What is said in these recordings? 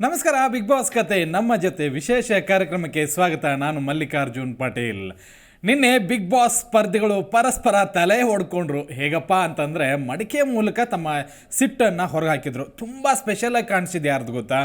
ನಮಸ್ಕಾರ big boss ಕತೆ. ನಮ್ಮ ಜೊತೆ ವಿಶೇಷ ಕಾರ್ಯಕ್ರಮಕ್ಕೆ ಸ್ವಾಗತ ನಾನು ಮಲ್ಲಿಕಾರ್ಜುನ್ ಪಾಟೀಲ್. ನಿನ್ನೆ ಬಿಗ್ ಬಾಸ್ ಸ್ಪರ್ಧಿಗಳು ಪರಸ್ಪರ ತಲೆ ಹೊಡ್ಕೊಂಡ್ರು. ಹೇಗಪ್ಪ ಅಂತಂದರೆ ಮಡಿಕೆ ಮೂಲಕ ತಮ್ಮ ಸಿಟ್ಟನ್ನು ಹೊರಗೆ ಹಾಕಿದರು ತುಂಬ ಸ್ಪೆಷಲಾಗಿ ಕಾಣಿಸಿದೆ ಯಾರ್ದು ಗೊತ್ತಾ?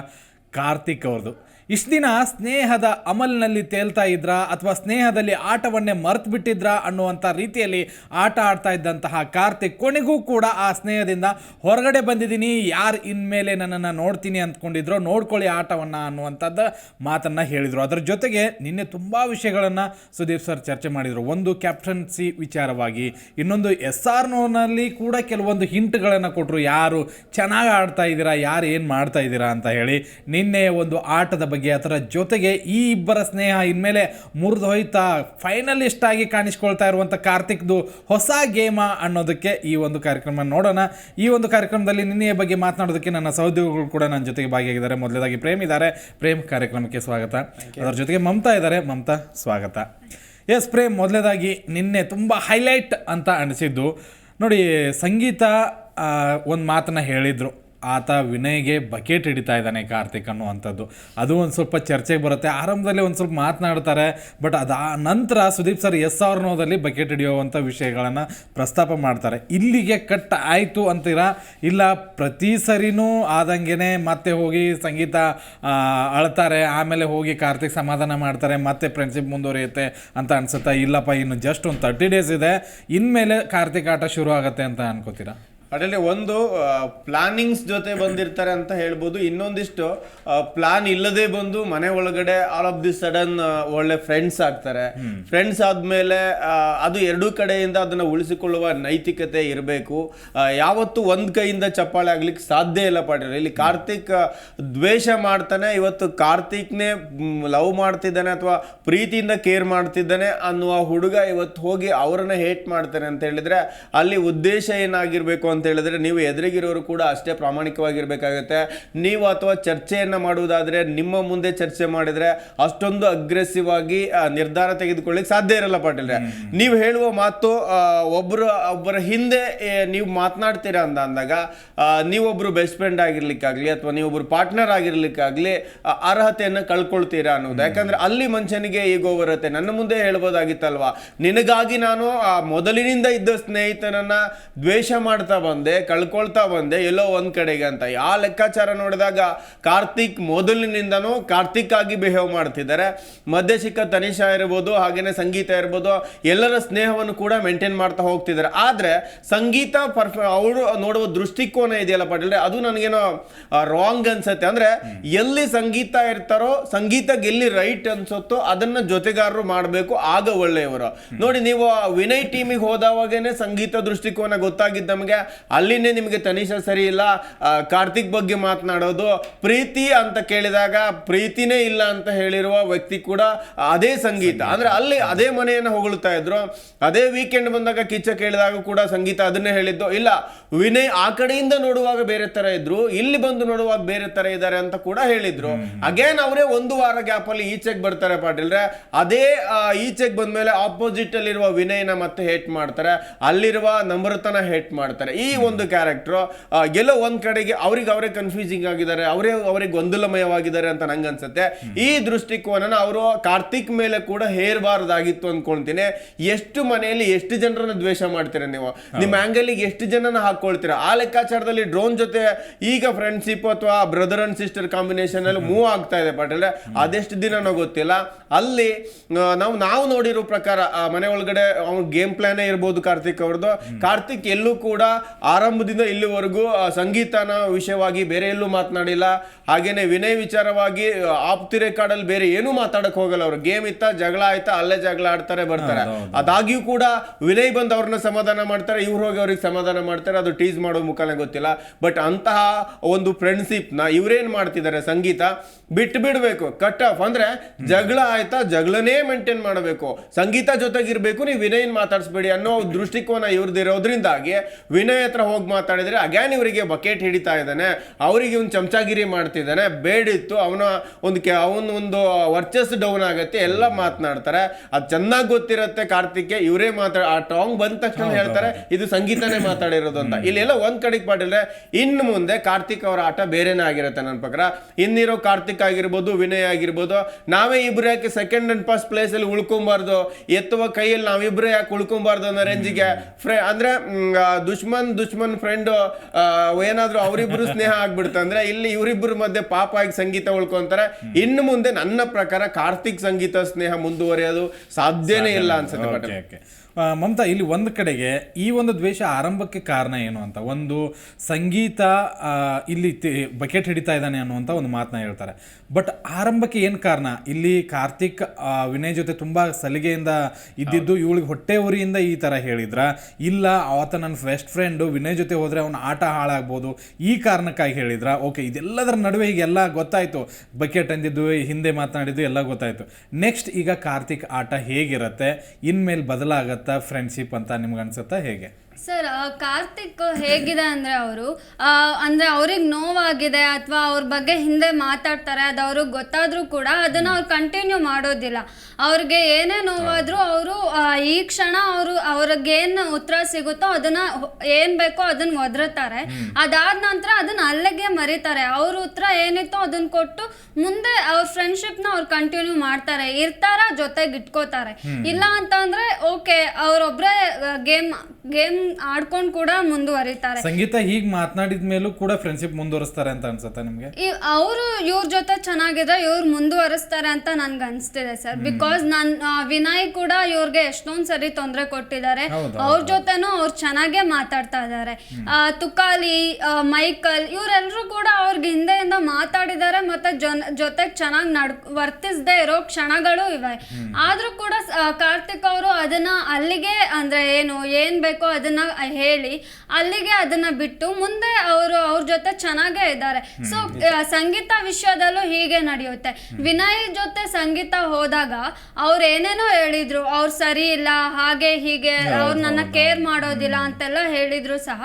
ಕಾರ್ತಿಕ್ ಅವ್ರದ್ದು ಇಷ್ಟು ದಿನ ಸ್ನೇಹದ ಅಮಲ್ನಲ್ಲಿ ತೇಲ್ತಾ ಇದ್ರಾ ಅಥವಾ ಸ್ನೇಹದಲ್ಲಿ ಆಟವನ್ನೇ ಮರ್ತು ಬಿಟ್ಟಿದ್ರಾ ಅನ್ನುವಂಥ ರೀತಿಯಲ್ಲಿ ಆಟ ಆಡ್ತಾ ಇದ್ದಂತಹ ಕಾರ್ತಿಕ್ ಕೊನೆಗೂ ಕೂಡ ಆ ಸ್ನೇಹದಿಂದ ಹೊರಗಡೆ ಬಂದಿದ್ದೀನಿ. ಯಾರು ಇನ್ಮೇಲೆ ನನ್ನನ್ನು ನೋಡ್ತೀನಿ ಅಂದ್ಕೊಂಡಿದ್ರು ನೋಡ್ಕೊಳ್ಳಿ ಆಟವನ್ನು ಅನ್ನುವಂಥದ್ದು ಮಾತನ್ನು ಹೇಳಿದರು. ಅದರ ಜೊತೆಗೆ ನಿನ್ನೆ ತುಂಬ ವಿಷಯಗಳನ್ನು ಸುದೀಪ್ ಸರ್ ಚರ್ಚೆ ಮಾಡಿದರು. ಒಂದು ಕ್ಯಾಪ್ಟನ್ಸಿ ವಿಚಾರವಾಗಿ, ಇನ್ನೊಂದು ಎಸ್ ಆರ್ ನೋನಲ್ಲಿ ಕೂಡ ಕೆಲವೊಂದು ಹಿಂಟ್ಗಳನ್ನು ಕೊಟ್ಟರು ಯಾರು ಚೆನ್ನಾಗಿ ಆಡ್ತಾ ಇದ್ದೀರಾ, ಯಾರು ಏನು ಮಾಡ್ತಾ ಇದ್ದೀರಾ ಅಂತ ಹೇಳಿ ನಿನ್ನೆ ಒಂದು ಆಟದ ಬಗ್ಗೆ ಅದರ ಜೊತೆಗೆ ಈ ಇಬ್ಬರ ಸ್ನೇಹ ಇನ್ಮೇಲೆ ಮುರಿದು ಹೋಯ್ತಾ ಫೈನಲಿಸ್ಟ್ ಆಗಿ ಕಾಣಿಸ್ಕೊಳ್ತಾ ಇರುವಂಥ ಕಾರ್ತಿಕ್ದು ಹೊಸ ಗೇಮ ಅನ್ನೋದಕ್ಕೆ ಈ ಒಂದು ಕಾರ್ಯಕ್ರಮ ನೋಡೋಣ. ಈ ಒಂದು ಕಾರ್ಯಕ್ರಮದಲ್ಲಿ ನಿನ್ನೆಯ ಬಗ್ಗೆ ಮಾತನಾಡೋದಕ್ಕೆ ನನ್ನ ಸಹೋದ್ಯೋಗಿಗಳು ಕೂಡ ನನ್ನ ಜೊತೆಗೆ ಭಾಗಿಯಾಗಿದ್ದಾರೆ. ಮೊದಲೇದಾಗಿ ಪ್ರೇಮ್ ಇದ್ದಾರೆ. ಪ್ರೇಮ್ ಕಾರ್ಯಕ್ರಮಕ್ಕೆ ಸ್ವಾಗತ. ಅದರ ಜೊತೆಗೆ ಮಮತಾ ಇದ್ದಾರೆ. ಮಮತಾ ಸ್ವಾಗತ. ಎಸ್ ಪ್ರೇಮ್ ಮೊದಲೇದಾಗಿ ನಿನ್ನೆ ತುಂಬ ಹೈಲೈಟ್ ಅಂತ ಅನಿಸಿದ್ದು. ನೋಡಿ ಸಂಗೀತ ಒಂದು ಮಾತನ್ನ ಹೇಳಿದರು. ಆತ ವಿನಯ್ಗೆ ಬಕೆಟ್ ಹಿಡಿತಾ ಇದ್ದಾನೆ ಕಾರ್ತಿಕ್ ಅನ್ನುವಂಥದ್ದು. ಅದು ಒಂದು ಸ್ವಲ್ಪ ಚರ್ಚೆಗೆ ಬರುತ್ತೆ. ಆರಂಭದಲ್ಲಿ ಒಂದು ಸ್ವಲ್ಪ ಮಾತನಾಡ್ತಾರೆ, ಬಟ್ ಅದ ನಂತರ ಸುದೀಪ್ ಸರ್ ಎಸ್ ಆರ್ ನೋದಲ್ಲಿ ಬಕೆಟ್ ಹಿಡಿಯುವಂಥ ವಿಷಯಗಳನ್ನು ಪ್ರಸ್ತಾಪ ಮಾಡ್ತಾರೆ. ಇಲ್ಲಿಗೆ ಕಟ್ ಆಯಿತು ಅಂತೀರಾ? ಇಲ್ಲ, ಪ್ರತಿ ಸರಿನೂ ಆದಂಗೆ ಮತ್ತೆ ಹೋಗಿ ಸಂಗೀತ ಅಳ್ತಾರೆ, ಆಮೇಲೆ ಹೋಗಿ ಕಾರ್ತಿಕ್ ಸಮಾಧಾನ ಮಾಡ್ತಾರೆ, ಮತ್ತೆ ಫ್ರೆಂಡ್ಶಿಪ್ ಮುಂದುವರಿಯುತ್ತೆ ಅಂತ ಅನ್ಸುತ್ತಾ, ಇಲ್ಲಪ್ಪ, ಇನ್ನು ಜಸ್ಟ್ ಒಂದು ತರ್ಟಿ ಡೇಸ್ ಇದೆ. ಇನ್ಮೇಲೆ ಕಾರ್ತಿಕ್ ಆಟ ಶುರು ಆಗುತ್ತೆ ಅಂತ ಅನ್ಕೋತೀರಾ? ಅದರಲ್ಲಿ ಒಂದು ಪ್ಲಾನಿಂಗ್ಸ್ ಜೊತೆ ಬಂದಿರ್ತಾರೆ ಅಂತ ಹೇಳ್ಬೋದು. ಇನ್ನೊಂದಿಷ್ಟು ಪ್ಲಾನ್ ಇಲ್ಲದೆ ಬಂದು ಮನೆ ಒಳಗಡೆ ಆಲ್ ಆಫ್ ದಿ ಸಡನ್ ಒಳ್ಳೆ ಫ್ರೆಂಡ್ಸ್ ಆಗ್ತಾರೆ. ಫ್ರೆಂಡ್ಸ್ ಆದ್ಮೇಲೆ ಅದು ಎರಡೂ ಕಡೆಯಿಂದ ಅದನ್ನ ಉಳಿಸಿಕೊಳ್ಳುವ ನೈತಿಕತೆ ಇರಬೇಕು. ಯಾವತ್ತು ಒಂದ್ ಕೈಯಿಂದ ಚಪ್ಪಾಳೆ ಆಗ್ಲಿಕ್ಕೆ ಸಾಧ್ಯ ಇಲ್ಲ ಪಾಟೀಲ್ ಇಲ್ಲಿ ಕಾರ್ತಿಕ್ ದ್ವೇಷ ಮಾಡ್ತಾನೆ ಇವತ್ತು ಕಾರ್ತಿಕ್ನೇ ಲವ್ ಮಾಡ್ತಿದ್ದಾನೆ ಅಥವಾ ಪ್ರೀತಿಯಿಂದ ಕೇರ್ ಮಾಡ್ತಿದ್ದಾನೆ ಅನ್ನುವ ಹುಡುಗ ಇವತ್ತು ಹೋಗಿ ಅವರನ್ನ ಹೇಟ್ ಮಾಡ್ತಾನೆ ಅಂತ ಹೇಳಿದ್ರೆ ಅಲ್ಲಿ ಉದ್ದೇಶ ಏನಾಗಿರ್ಬೇಕು ಅಂತ ಹೇಳಿದ್ರೆ ನೀವು ಎದುರಿಗಿರೋರು ಕೂಡ ಅಷ್ಟೇ ಪ್ರಾಮಾಣಿಕವಾಗಿರಬೇಕಾಗುತ್ತೆ. ನೀವು ಅಥವಾ ಚರ್ಚೆಯನ್ನ ಮಾಡುವುದಾದರೆ ನಿಮ್ಮ ಮುಂದೆ ಚರ್ಚೆ ಮಾಡಿದ್ರೆ ಅಷ್ಟೊಂದು ಅಗ್ರೆಸಿವ್ ಆಗಿ ನಿರ್ಧಾರ ತೆಗೆದುಕೊಳ್ಳಿಕ್ಕೆ ಸಾಧ್ಯ ಇರಲ್ಲ ಪಾಟೀಲ್ರೆ. ನೀವು ಹೇಳುವ ಮಾತು ಒಬ್ಬರು ಒಬ್ರು ಒಬ್ಬರ ಹಿಂದೆ ನೀವು ಮಾತನಾಡ್ತೀರಾ ಅಂತ ಅಂದಾಗ ನೀವೊಬ್ಬರು ನೀವೊಬ್ರು ಬೆಸ್ಟ್ ಫ್ರೆಂಡ್ ಆಗಿರ್ಲಿಕ್ಕಾಗಲಿ ಅಥವಾ ನೀವೊಬ್ಬರು ಪಾರ್ಟ್ನರ್ ಆಗಿರ್ಲಿಕ್ಕಾಗಲಿ ಅರ್ಹತೆಯನ್ನು ಕಳ್ಕೊಳ್ತೀರಾ ಅನ್ನೋದು ಯಾಕಂದ್ರೆ ಅಲ್ಲಿ ಮನುಷ್ಯನಿಗೆ ಈಗೋ ಬರುತ್ತೆ. ನನ್ನ ಮುಂದೆ ಹೇಳ್ಬೋದಾಗಿತ್ತಲ್ವಾ? ನಿನಗಾಗಿ ನಾನು ಆ ಮೊದಲಿನಿಂದ ಇದ್ದ ಸ್ನೇಹಿತನನ್ನ ದ್ವೇಷ ಮಾಡ್ತಾ ಬಂದೆ. ಕಳ್ಕೊಳ್ತಾ ಬಂದೆ, ಎಲ್ಲೋ ಒಂದ್ ಕಡೆಗೆ ಅಂತ. ಆ ಲೆಕ್ಕಾಚಾರ ನೋಡಿದಾಗ ಕಾರ್ತಿಕ್ ಮೊದಲಿನಿಂದನೂ ಕಾರ್ತಿಕ್ ಆಗಿ ಬಿಹೇವ್ ಮಾಡ್ತಿದ್ದಾರೆ. ಮಧ್ಯ ಸಿಕ್ಕ ತನಿಷಾ ಇರ್ಬೋದು, ಹಾಗೇನೆ ಸಂಗೀತ ಇರ್ಬೋದು, ಎಲ್ಲರ ಸ್ನೇಹವನ್ನು ಕೂಡ ಮೇಂಟೈನ್ ಮಾಡ್ತಾ ಹೋಗ್ತಿದ್ದಾರೆ. ಆದ್ರೆ ಸಂಗೀತ ಪರ್ಫ ಅವರು ನೋಡುವ ದೃಷ್ಟಿಕೋನ ಇದೆಯಲ್ಲ ಪಾಟೀಲ್ ಅದು ನನಗೇನೋ ರಾಂಗ್ ಅನ್ಸತ್ತೆ. ಅಂದ್ರೆ ಎಲ್ಲಿ ಸಂಗೀತ ಇರ್ತಾರೋ, ಸಂಗೀತ ಎಲ್ಲಿ ರೈಟ್ ಅನ್ಸುತ್ತೋ, ಅದನ್ನ ಜೊತೆಗಾರರು ಮಾಡಬೇಕು, ಆಗ ಒಳ್ಳೆಯವರು. ನೋಡಿ, ನೀವು ವಿನಯ್ ಟೀಮಿಗೆ ಹೋದವಾಗೇನೆ ಸಂಗೀತ ದೃಷ್ಟಿಕೋನ ಗೊತ್ತಾಗಿದ್ದ ನಮಗೆ. ಅಲ್ಲಿನೇ ನಿಮಗೆ ತನಿಷಾ ಸರಿ ಇಲ್ಲ. ಕಾರ್ತಿಕ್ ಬಗ್ಗೆ ಮಾತನಾಡೋದು ಪ್ರೀತಿ ಅಂತ ಕೇಳಿದಾಗ ಪ್ರೀತಿನೇ ಇಲ್ಲ ಅಂತ ಹೇಳಿರುವ ವ್ಯಕ್ತಿ ಕೂಡ ಅದೇ ಸಂಗೀತ. ಅಂದ್ರೆ ಅಲ್ಲಿ ಅದೇ ಮನೆಯನ್ನು ಹೊಗಳ್ತಾ ಇದ್ರು. ಅದೇ ವೀಕೆಂಡ್ ಬಂದಾಗ ಕಿಚ್ಚ ಕೇಳಿದಾಗ ಕೂಡ ಸಂಗೀತ ಅದನ್ನೇ ಹೇಳಿದ್ದು. ಇಲ್ಲ ವಿನಯ್ ಆ ಕಡೆಯಿಂದ ನೋಡುವಾಗ ಬೇರೆ ತರ ಇದ್ರು ಇಲ್ಲಿ ಬಂದು ನೋಡುವಾಗ ಬೇರೆ ತರ ಇದ್ದಾರೆ ಅಂತ ಕೂಡ ಹೇಳಿದ್ರು. ಅಗೇನ್ ಅವರೇ ಒಂದು ವಾರ ಗ್ಯಾಪ್ ಅಲ್ಲಿ ಈಚೆಗೆ ಬರ್ತಾರೆ ಪಾಟೀಲ್ರೆ. ಅದೇ ಈಚೆಗೆ ಬಂದ್ಮೇಲೆ ಆಪೋಸಿಟ್ ಅಲ್ಲಿರುವ ವಿನಯ್ನ ಮತ್ತೆ ಹೇಟ್ ಮಾಡ್ತಾರೆ. ಅಲ್ಲಿರುವ ನಮ್ರತನ ಹೇಟ್ ಮಾಡ್ತಾರೆ. ಈ ಒಂದು ಕ್ಯಾರೆಕ್ಟರ್ ಎಲ್ಲೋ ಒಂದು ಕಡೆಗೆ ಅವ್ರಿಗೆ ಅವರೇ ಕನ್ಫ್ಯೂಸಿಂಗ್ ಆಗಿದ್ದಾರೆ ಅವರೇ ಅವರೇ ಗೊಂದಲಮಯವಾಗಿದ್ದಾರೆ ಅಂತ ನಂಗೆ ಅನ್ಸುತ್ತೆ. ಈ ದೃಷ್ಟಿಕೋನನ ಅವರು ಕಾರ್ತಿಕ್ ಮೇಲೆ ಕೂಡ ಹೇರಬಾರ್ದಾಗಿತ್ತು ಅಂದ್ಕೊಳ್ತೀನಿ ಎಷ್ಟು ಮನೆಯಲ್ಲಿ ಎಷ್ಟು ಜನರನ್ನ ದ್ವೇಷ ಮಾಡ್ತೀರಾ ನೀವು? ನಿಮ್ಮ ಆ್ಯಂಗಲಿಗೆ ಎಷ್ಟು ಜನನ ಹಾಕೊಳ್ತೀರಾ? ಆ ಲೆಕ್ಕಾಚಾರದಲ್ಲಿ ಡ್ರೋನ್ ಜೊತೆ ಈಗ ಫ್ರೆಂಡ್ಶಿಪ್ ಅಥವಾ ಬ್ರದರ್ ಅಂಡ್ ಸಿಸ್ಟರ್ ಕಾಂಬಿನೇಷನ್ ಅಲ್ಲಿ ಮೂವ್ ಆಗ್ತಾ ಇದೆ ಪಾಟೀಲ್. ಅದೆಷ್ಟು ದಿನನೋ ಗೊತ್ತಿಲ್ಲ. ಅಲ್ಲಿ ನಾವು ನಾವು ನೋಡಿರೋ ಪ್ರಕಾರ ಮನೆ ಒಳಗಡೆ ಅವ್ನ ಗೇಮ್ ಪ್ಲಾನೇ ಇರ್ಬೋದು ಕಾರ್ತಿಕ್ ಅವ್ರದ್ದು ಕಾರ್ತಿಕ್ ಎಲ್ಲೂ ಕೂಡ ಆರಂಭದಿಂದ ಇಲ್ಲಿವರೆಗೂ ಆ, ಸಂಗೀತನ ವಿಷಯವಾಗಿ ಬೇರೆ ಎಲ್ಲೂ ಮಾತನಾಡಿಲ್ಲ. ಹಾಗೆಯೇ ವಿನಯ್ ವಿಚಾರವಾಗಿ ಆಪ್ತಿ ಕಾಡಲ್ಲಿ ಬೇರೆ ಏನೂ ಮಾತಾಡಕ್ಕೆ ಹೋಗಲ್ಲ ಅವ್ರು. ಗೇಮ್ ಇತ್ತ ಜಗಳ ಆಯ್ತಾ ಅಲ್ಲೇ ಜಗಳ ಆಡ್ತಾರೆ ಬರ್ತಾರೆ. ಅದಾಗಿಯೂ ಕೂಡ ವಿನಯ್ ಬಂದು ಅವ್ರನ್ನ ಸಮಾಧಾನ ಮಾಡ್ತಾರೆ ಇವ್ರು ಹೋಗಿ ಅವ್ರಿಗೆ ಸಮಾಧಾನ ಮಾಡ್ತಾರೆ. ಅದು ಟೀಸ್ ಮಾಡೋ ಮುಖಾನೇ ಗೊತ್ತಿಲ್ಲ. ಬಟ್ ಅಂತಹ ಒಂದು ಫ್ರೆಂಡ್ಶಿಪ್ನ ಇವ್ರೇನ್ ಮಾಡ್ತಿದ್ದಾರೆ ಸಂಗೀತ? ಬಿಟ್ಟು ಬಿಡ್ಬೇಕು ಕಟ್ ಆಫ್ ಅಂದ್ರೆ ಜಗಳ ಆಯ್ತಾ ಜಗಳನೇ ಮೇಂಟೈನ್ ಮಾಡಬೇಕು. ಸಂಗೀತ ಜೊತೆಗಿರ್ಬೇಕು ನೀವು ವಿನಯನ್ ಮಾತಾಡಿಸ್ಬೇಡಿ ಅನ್ನೋ ದೃಷ್ಟಿಕೋನ ಇವ್ರದ್ದಿರೋದ್ರಿಂದಾಗಿ ವಿನಯ್ ಹತ್ರ ಹೋಗಿ ಮಾತಾಡಿದ್ರೆ ಅಗ್ಯಾನ್ ಇವರಿಗೆ ಬಕೆಟ್ ಹಿಡಿತಾ ಇದ್ದಾನೆ ಅವರಿಗೆ ಒಂದು ಚಮಚಾಗಿರಿ ಮಾಡ್ತಿದ್ದಾನೆ ಬೇಡಿತ್ತು ಅವನ ಒಂದು ಕೆ ಅವನ ಒಂದು ವರ್ಚಸ್ ಡೌನ್ ಆಗುತ್ತೆ ಎಲ್ಲ ಮಾತನಾಡ್ತಾರೆ. ಅದು ಚೆನ್ನಾಗಿ ಗೊತ್ತಿರತ್ತೆ ಕಾರ್ತಿಕ್ಗೆ ಇವರೇ ಮಾತಾಡ ಆ ಟಾಂಗ್ ಬಂದ ತಕ್ಷಣ ಹೇಳ್ತಾರೆ ಇದು ಸಂಗೀತನೇ ಮಾತಾಡಿರೋದು ಅಂತ. ಇಲ್ಲೆಲ್ಲ ಒಂದು ಕಡೆಗೆ ಮಾಡಿದ್ರೆ ಇನ್ನು ಮುಂದೆ ಕಾರ್ತಿಕ್ ಅವರ ಆಟ ಬೇರೆನೇ ಆಗಿರುತ್ತೆ ನನ್ನ ಪ್ರಕಾರ. ಇನ್ನಿರೋ ಕಾರ್ತಿಕ್ ಆಗಿರ್ಬೋದು ವಿನಯ್ ಆಗಿರ್ಬೋದು ನಾವೇ ಇಬ್ರು ಯಾಕೆ ಸೆಕೆಂಡ್ ಅಂಡ್ ಫಸ್ಟ್ ಪ್ಲೇಸಲ್ಲಿ ಉಳ್ಕೊಬಾರ್ದು? ಎತ್ತುವ ಕೈಯಲ್ಲಿ ನಾವಿಬ್ರು ಯಾಕೆ ಉಳ್ಕೊಬಾರ್ದು ಅನ್ನೋ ರೇಂಜಿಗೆ ಫ್ರೆ ಅಂದ್ರೆ ದುಶ್ಮನ್ ದುಶ್ಮನ್ ಫ್ರೆಂಡ್ ಏನಾದ್ರೂ ಅವರಿಬ್ರು ಸ್ನೇಹ ಆಗ್ಬಿಡ್ತಂದ್ರೆ ಅಂದ್ರೆ ಇಲ್ಲಿ ಇವರಿಬ್ರು ಮಧ್ಯೆ ಪಾಪ ಆಗಿ ಸಂಗೀತ ಉಳ್ಕೊಂತಾರೆ. ಇನ್ನು ಮುಂದೆ ನನ್ನ ಪ್ರಕಾರ ಕಾರ್ತಿಕ್ ಸಂಗೀತ ಸ್ನೇಹ ಮುಂದುವರಿಯೋದು ಸಾಧ್ಯನೇ ಇಲ್ಲ ಅನ್ಸುತ್ತೆ ಮಮತಾ ಇಲ್ಲಿ ಒಂದು ಕಡೆಗೆ ಈ ಒಂದು ದ್ವೇಷ ಆರಂಭಕ್ಕೆ ಕಾರಣ ಏನು ಅಂತ ಒಂದು ಸಂಗೀತ ಇಲ್ಲಿ ಬಕೆಟ್ ಹಿಡಿತಾ ಇದ್ದಾನೆ ಅನ್ನುವಂಥ ಒಂದು ಮಾತನ್ನ ಹೇಳ್ತಾರೆ. ಬಟ್ ಆರಂಭಕ್ಕೆ ಏನು ಕಾರಣ? ಇಲ್ಲಿ ಕಾರ್ತಿಕ್ ವಿನಯ್ ಜೊತೆ ತುಂಬ ಸಲಿಗೆಯಿಂದ ಇದ್ದಿದ್ದು ಇವಳಿಗೆ ಹೊಟ್ಟೆ ಉರಿಯಿಂದ ಈ ಥರ ಹೇಳಿದ್ರ. ಇಲ್ಲ ಆತ ನನ್ನ ಬೆಸ್ಟ್ ಫ್ರೆಂಡು ವಿನಯ್ ಜೊತೆ ಹೋದರೆ ಅವನ ಆಟ ಹಾಳಾಗ್ಬೋದು. ಈ ಕಾರಣಕ್ಕಾಗಿ ಹೇಳಿದ್ರ. ಓಕೆ ಇದೆಲ್ಲದರ ನಡುವೆ ಎಲ್ಲ ಗೊತ್ತಾಯಿತು. ಬಕೆಟ್ ಅಂದಿದ್ದು ಹಿಂದೆ ಮಾತನಾಡಿದ್ದು ಎಲ್ಲ ಗೊತ್ತಾಯಿತು. ನೆಕ್ಸ್ಟ್ ಈಗ ಕಾರ್ತಿಕ್ ಆಟ ಹೇಗಿರುತ್ತೆ? ಇನ್ಮೇಲೆ ಬದಲಾಗತ್ತಾ ಫ್ರೆಂಡ್ಶಿಪ್ ಅಂತ ನಿಮ್ಗೆ ಅನ್ಸುತ್ತಾ ಹೇಗೆ? ಸರ್ ಕಾರ್ತಿಕ್ ಹೇಗಿದೆ ಅಂದರೆ ಅವರು? ಅಂದರೆ ಅವ್ರಿಗೆ ನೋವಾಗಿದೆ ಅಥವಾ ಅವ್ರ ಬಗ್ಗೆ ಹಿಂದೆ ಮಾತಾಡ್ತಾರೆ ಅದು ಅವ್ರಿಗೆ ಗೊತ್ತಾದರೂ ಕೂಡ ಅದನ್ನು ಅವ್ರು ಕಂಟಿನ್ಯೂ ಮಾಡೋದಿಲ್ಲ. ಅವ್ರಿಗೆ ಏನೇ ನೋವಾದರೂ ಅವರು ಈ ಕ್ಷಣ ಅವರು ಅವ್ರಿಗೇನು ಉತ್ತರ ಸಿಗುತ್ತೋ ಅದನ್ನು ಏನು ಬೇಕೋ ಅದನ್ನು ಒದರುತ್ತಾರೆ. ಅದಾದ ನಂತರ ಅದನ್ನು ಅಲ್ಲಿಗೆ ಮರಿತಾರೆ. ಅವ್ರ ಉತ್ತರ ಏನಿತ್ತೋ ಅದನ್ನು ಕೊಟ್ಟು ಮುಂದೆ ಅವ್ರ ಫ್ರೆಂಡ್ಶಿಪ್ನ ಅವ್ರು ಕಂಟಿನ್ಯೂ ಮಾಡ್ತಾರೆ ಇರ್ತಾರ ಜೊತೆಗೆ ಇಟ್ಕೋತಾರೆ. ಇಲ್ಲ ಅಂತಂದರೆ ಓಕೆ ಅವರೊಬ್ಬರೇ ಗೇಮ್ ಗೇಮ್ ಆಡ್ಕೊಂಡು ಕೂಡ ಮುಂದುವರಿತಾರೆ. ಸಂಗೀತ ಹೀಗೆ ಮಾತನಾಡಿದ ಮೇಲೂ ಕೂಡ ಫ್ರೆಂಡ್ಶಿಪ್ ಮುಂದುವರಿಸ್ತಾರೆ ಅಂತ ಅನ್ಸುತ್ತೆ ನಿಮಗೆ? ಅವರು ಇವ್ರ ಜೊತೆ ಚೆನ್ನಾಗಿದ್ರೆ ಇವ್ರು ಮುಂದುವರಿಸ್ತಾರೆ ಅಂತ ನನ್ಗೆ ಅನಿಸ್ತಿದೆ ಸರ್. ಬಿಕಾಸ್ ನನ್ ಆ, ವಿನಯ್ ಕೂಡ ಇವ್ರಿಗೆ ಎಷ್ಟೊಂದ್ ಸರಿ ತೊಂದರೆ ಕೊಟ್ಟಿದ್ದಾರೆ. ಹೌದು, ಅವ್ರ ಜೊತೆನೂ ಅವ್ರು ಚೆನ್ನಾಗೇ ಮಾತಾಡ್ತಾ ಇದ್ದಾರೆ. ತುಕಾಲಿ ಆ, ಮೈಕಲ್ ಇವರೆಲ್ಲರೂ ಕೂಡ ಅವ್ರಿಗೆ ಹಿಂದೆಯಿಂದ ಮಾತಾಡಿದ್ದಾರೆ ಮತ್ತೆ ಜನ ಜೊತೆಗೆ ಚೆನ್ನಾಗಿ ನಡ್ ವರ್ತಿಸದೆ ಇರೋ ಕ್ಷಣಗಳು ಇವೆ. ಆದ್ರೂ ಕೂಡ ಸ- ಆ, ಕಾರ್ತಿಕ್ ಅವರು ಅದನ್ನ ಅಲ್ಲಿಗೆ ಅಂದ್ರೆ ಏನು ಏನ್ ಬೇಕೋ ಅದನ್ನ ಹೇಳಿ ಅಲ್ಲಿಗೆ ಅದನ್ನ ಬಿಟ್ಟು ಮುಂದೆ ಅವರು ಅವ್ರ ಜೊತೆ ಚೆನ್ನಾಗೇ ಇದ್ದಾರೆ. ಸೊ ಸಂಗೀತ ವಿಷಯದಲ್ಲೂ ಹೀಗೆ ನಡೆಯುತ್ತೆ. ವಿನಯ್ ಜೊತೆ ಸಂಗೀತ ಹೋದಾಗ ಅವ್ರು ಏನೇನೋ ಹೇಳಿದ್ರು. ಅವ್ರು ಸರಿ ಇಲ್ಲ ಹಾಗೆ ಹೀಗೆ ಅವ್ರು ನನ್ನ ಕೇರ್ ಮಾಡೋದಿಲ್ಲ ಅಂತೆಲ್ಲ ಹೇಳಿದ್ರು ಸಹ.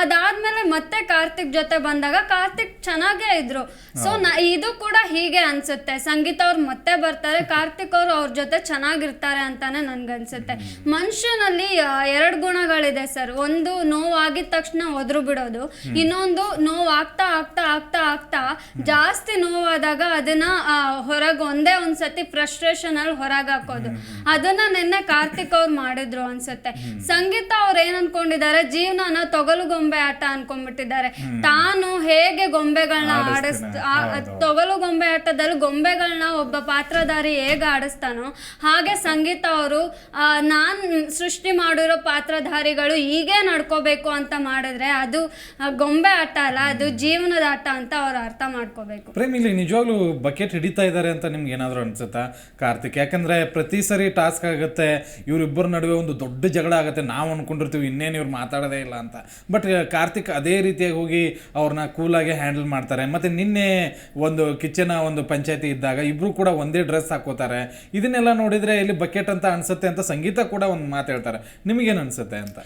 ಅದಾದ್ಮೇಲೆ ಮತ್ತೆ ಕಾರ್ತಿಕ್ ಜೊತೆ ಬಂದಾಗ ಕಾರ್ತಿಕ್ ಚೆನ್ನಾಗೇ ಇದ್ರು. ಸೊ ಇದು ಕೂಡ ಹೀಗೆ ಅನ್ಸುತ್ತೆ. ಸಂಗೀತ ಅವ್ರು ಮತ್ತೆ ಬರ್ತಾರೆ ಕಾರ್ತಿಕ್ ಅವ್ರು ಅವ್ರ ಜೊತೆ ಚೆನ್ನಾಗಿರ್ತಾರೆ ಅಂತಾನೆ ನನ್ಗನ್ಸುತ್ತೆ. ಮನುಷ್ಯನಲ್ಲಿ ಎರಡು ಎರಡು ಗುಣಗಳಿದೆ ಸರ್. ಒಂದು ನೋವಾಗಿದ ತಕ್ಷಣ ಒದ್ರು ಬಿಡೋದು. ಇನ್ನೊಂದು ನೋವು ಆಗ್ತಾ ಆಗ್ತಾ ಆಗ್ತಾ ಆಗ್ತಾ ಜಾಸ್ತಿ ನೋವಾದಾಗ ಅದನ್ನ ಹೊರಗೆ ಒಂದೇ ಒಂದ್ಸತಿ ಫ್ರಸ್ಟ್ರೇಷನ್ ಅಲ್ಲಿ ಹೊರಗೆ ಹಾಕೋದು. ಅದನ್ನ ನಿನ್ನೆ ಕಾರ್ತಿಕ್ ಅವ್ರು ಮಾಡಿದ್ರು ಅನ್ಸುತ್ತೆ. ಸಂಗೀತ ಅವ್ರು ಏನ್ ಅನ್ಕೊಂಡಿದ್ದಾರೆ ಜೀವನನ ತೊಗಲು ಗೊಂಬೆ ಆಟ ಅನ್ಕೊಂಡ್ಬಿಟ್ಟಿದ್ದಾರೆ. ತಾನು ಹೇಗೆ ಗೊಂಬೆಗಳನ್ನ ಆಡಿಸ್ ತೊಗಲು ಗೊಂಬೆ ಆಟದಲ್ಲಿ ಗೊಂಬೆಗಳನ್ನ ಒಬ್ಬ ಪಾತ್ರಧಾರಿ ಹೇಗೆ ಆಡಿಸ್ತಾನೋ ಹಾಗೆ ಸಂಗೀತ ಅವರು ನಾನ್ ಸೃಷ್ಟಿ ಮಾಡಿರೋ ಪಾತ್ರಧಾರಿಗಳು ಹೀಗೆ ನಡ್ಕೋಬೇಕು ಅಂತ ಮಾಡಿದ್ರೆ ಅದು ಗೊಂಬೆ ಆಟ ಅಲ್ಲ ಅದು ಜೀವನದ ಆಟ ಅಂತ ಅವ್ರು ಅರ್ಥ ಮಾಡ್ಕೋಬೇಕು. ಪ್ರೇಮ್ ಇಲ್ಲಿ ನಿಜವಾಗ್ಲೂ ಬಕೆಟ್ ಹಿಡಿತಾ ಇದ್ದಾರೆ ಅಂತ ನಿಮ್ಗೆ ಏನಾದರೂ ಅನ್ಸುತ್ತಾ? ಕಾರ್ತಿಕ್ ಯಾಕಂದ್ರೆ ಪ್ರತಿ ಸರಿ ಟಾಸ್ಕ್ ಆಗುತ್ತೆ ಇವರಿಬ್ಬರ ನಡುವೆ ಒಂದು ದೊಡ್ಡ ಜಗಳ ಆಗುತ್ತೆ ನಾವು ಅನ್ಕೊಂಡಿರ್ತೀವಿ ಇನ್ನೇನು ಇವ್ರು ಮಾತಾಡೋದೇ ಇಲ್ಲ ಅಂತ. ಬಟ್ ಕಾರ್ತಿಕ್ ಅದೇ ರೀತಿಯಾಗಿ ಹೋಗಿ ಅವ್ರನ್ನ ಕೂಲಾಗಿ ಹ್ಯಾಂಡಲ್ ಮಾಡ್ತಾರೆ. ಮತ್ತೆ ನಿನ್ನೆ ಒಂದು ಕಿಚನ್ ಒಂದು ಪಂಚಾಯತಿ ಇದ್ದಾಗ ಇಬ್ರು ಕೂಡ ಒಂದೇ ಡ್ರೆಸ್ ಹಾಕೋತಾರೆ. ಇದನ್ನೆಲ್ಲ ನೋಡಿದ್ರೆ ಇಲ್ಲಿ ಬಕೆಟ್ ಅಂತ ಅನ್ಸುತ್ತೆ ಅಂತ ಸಂಗೀತ ಕೂಡ ಒಂದು ಮಾತು ಹೇಳ್ತಾರೆ. ನಿಮಗೇನು ಅನ್ಸುತ್ತೆ ಅಂತ?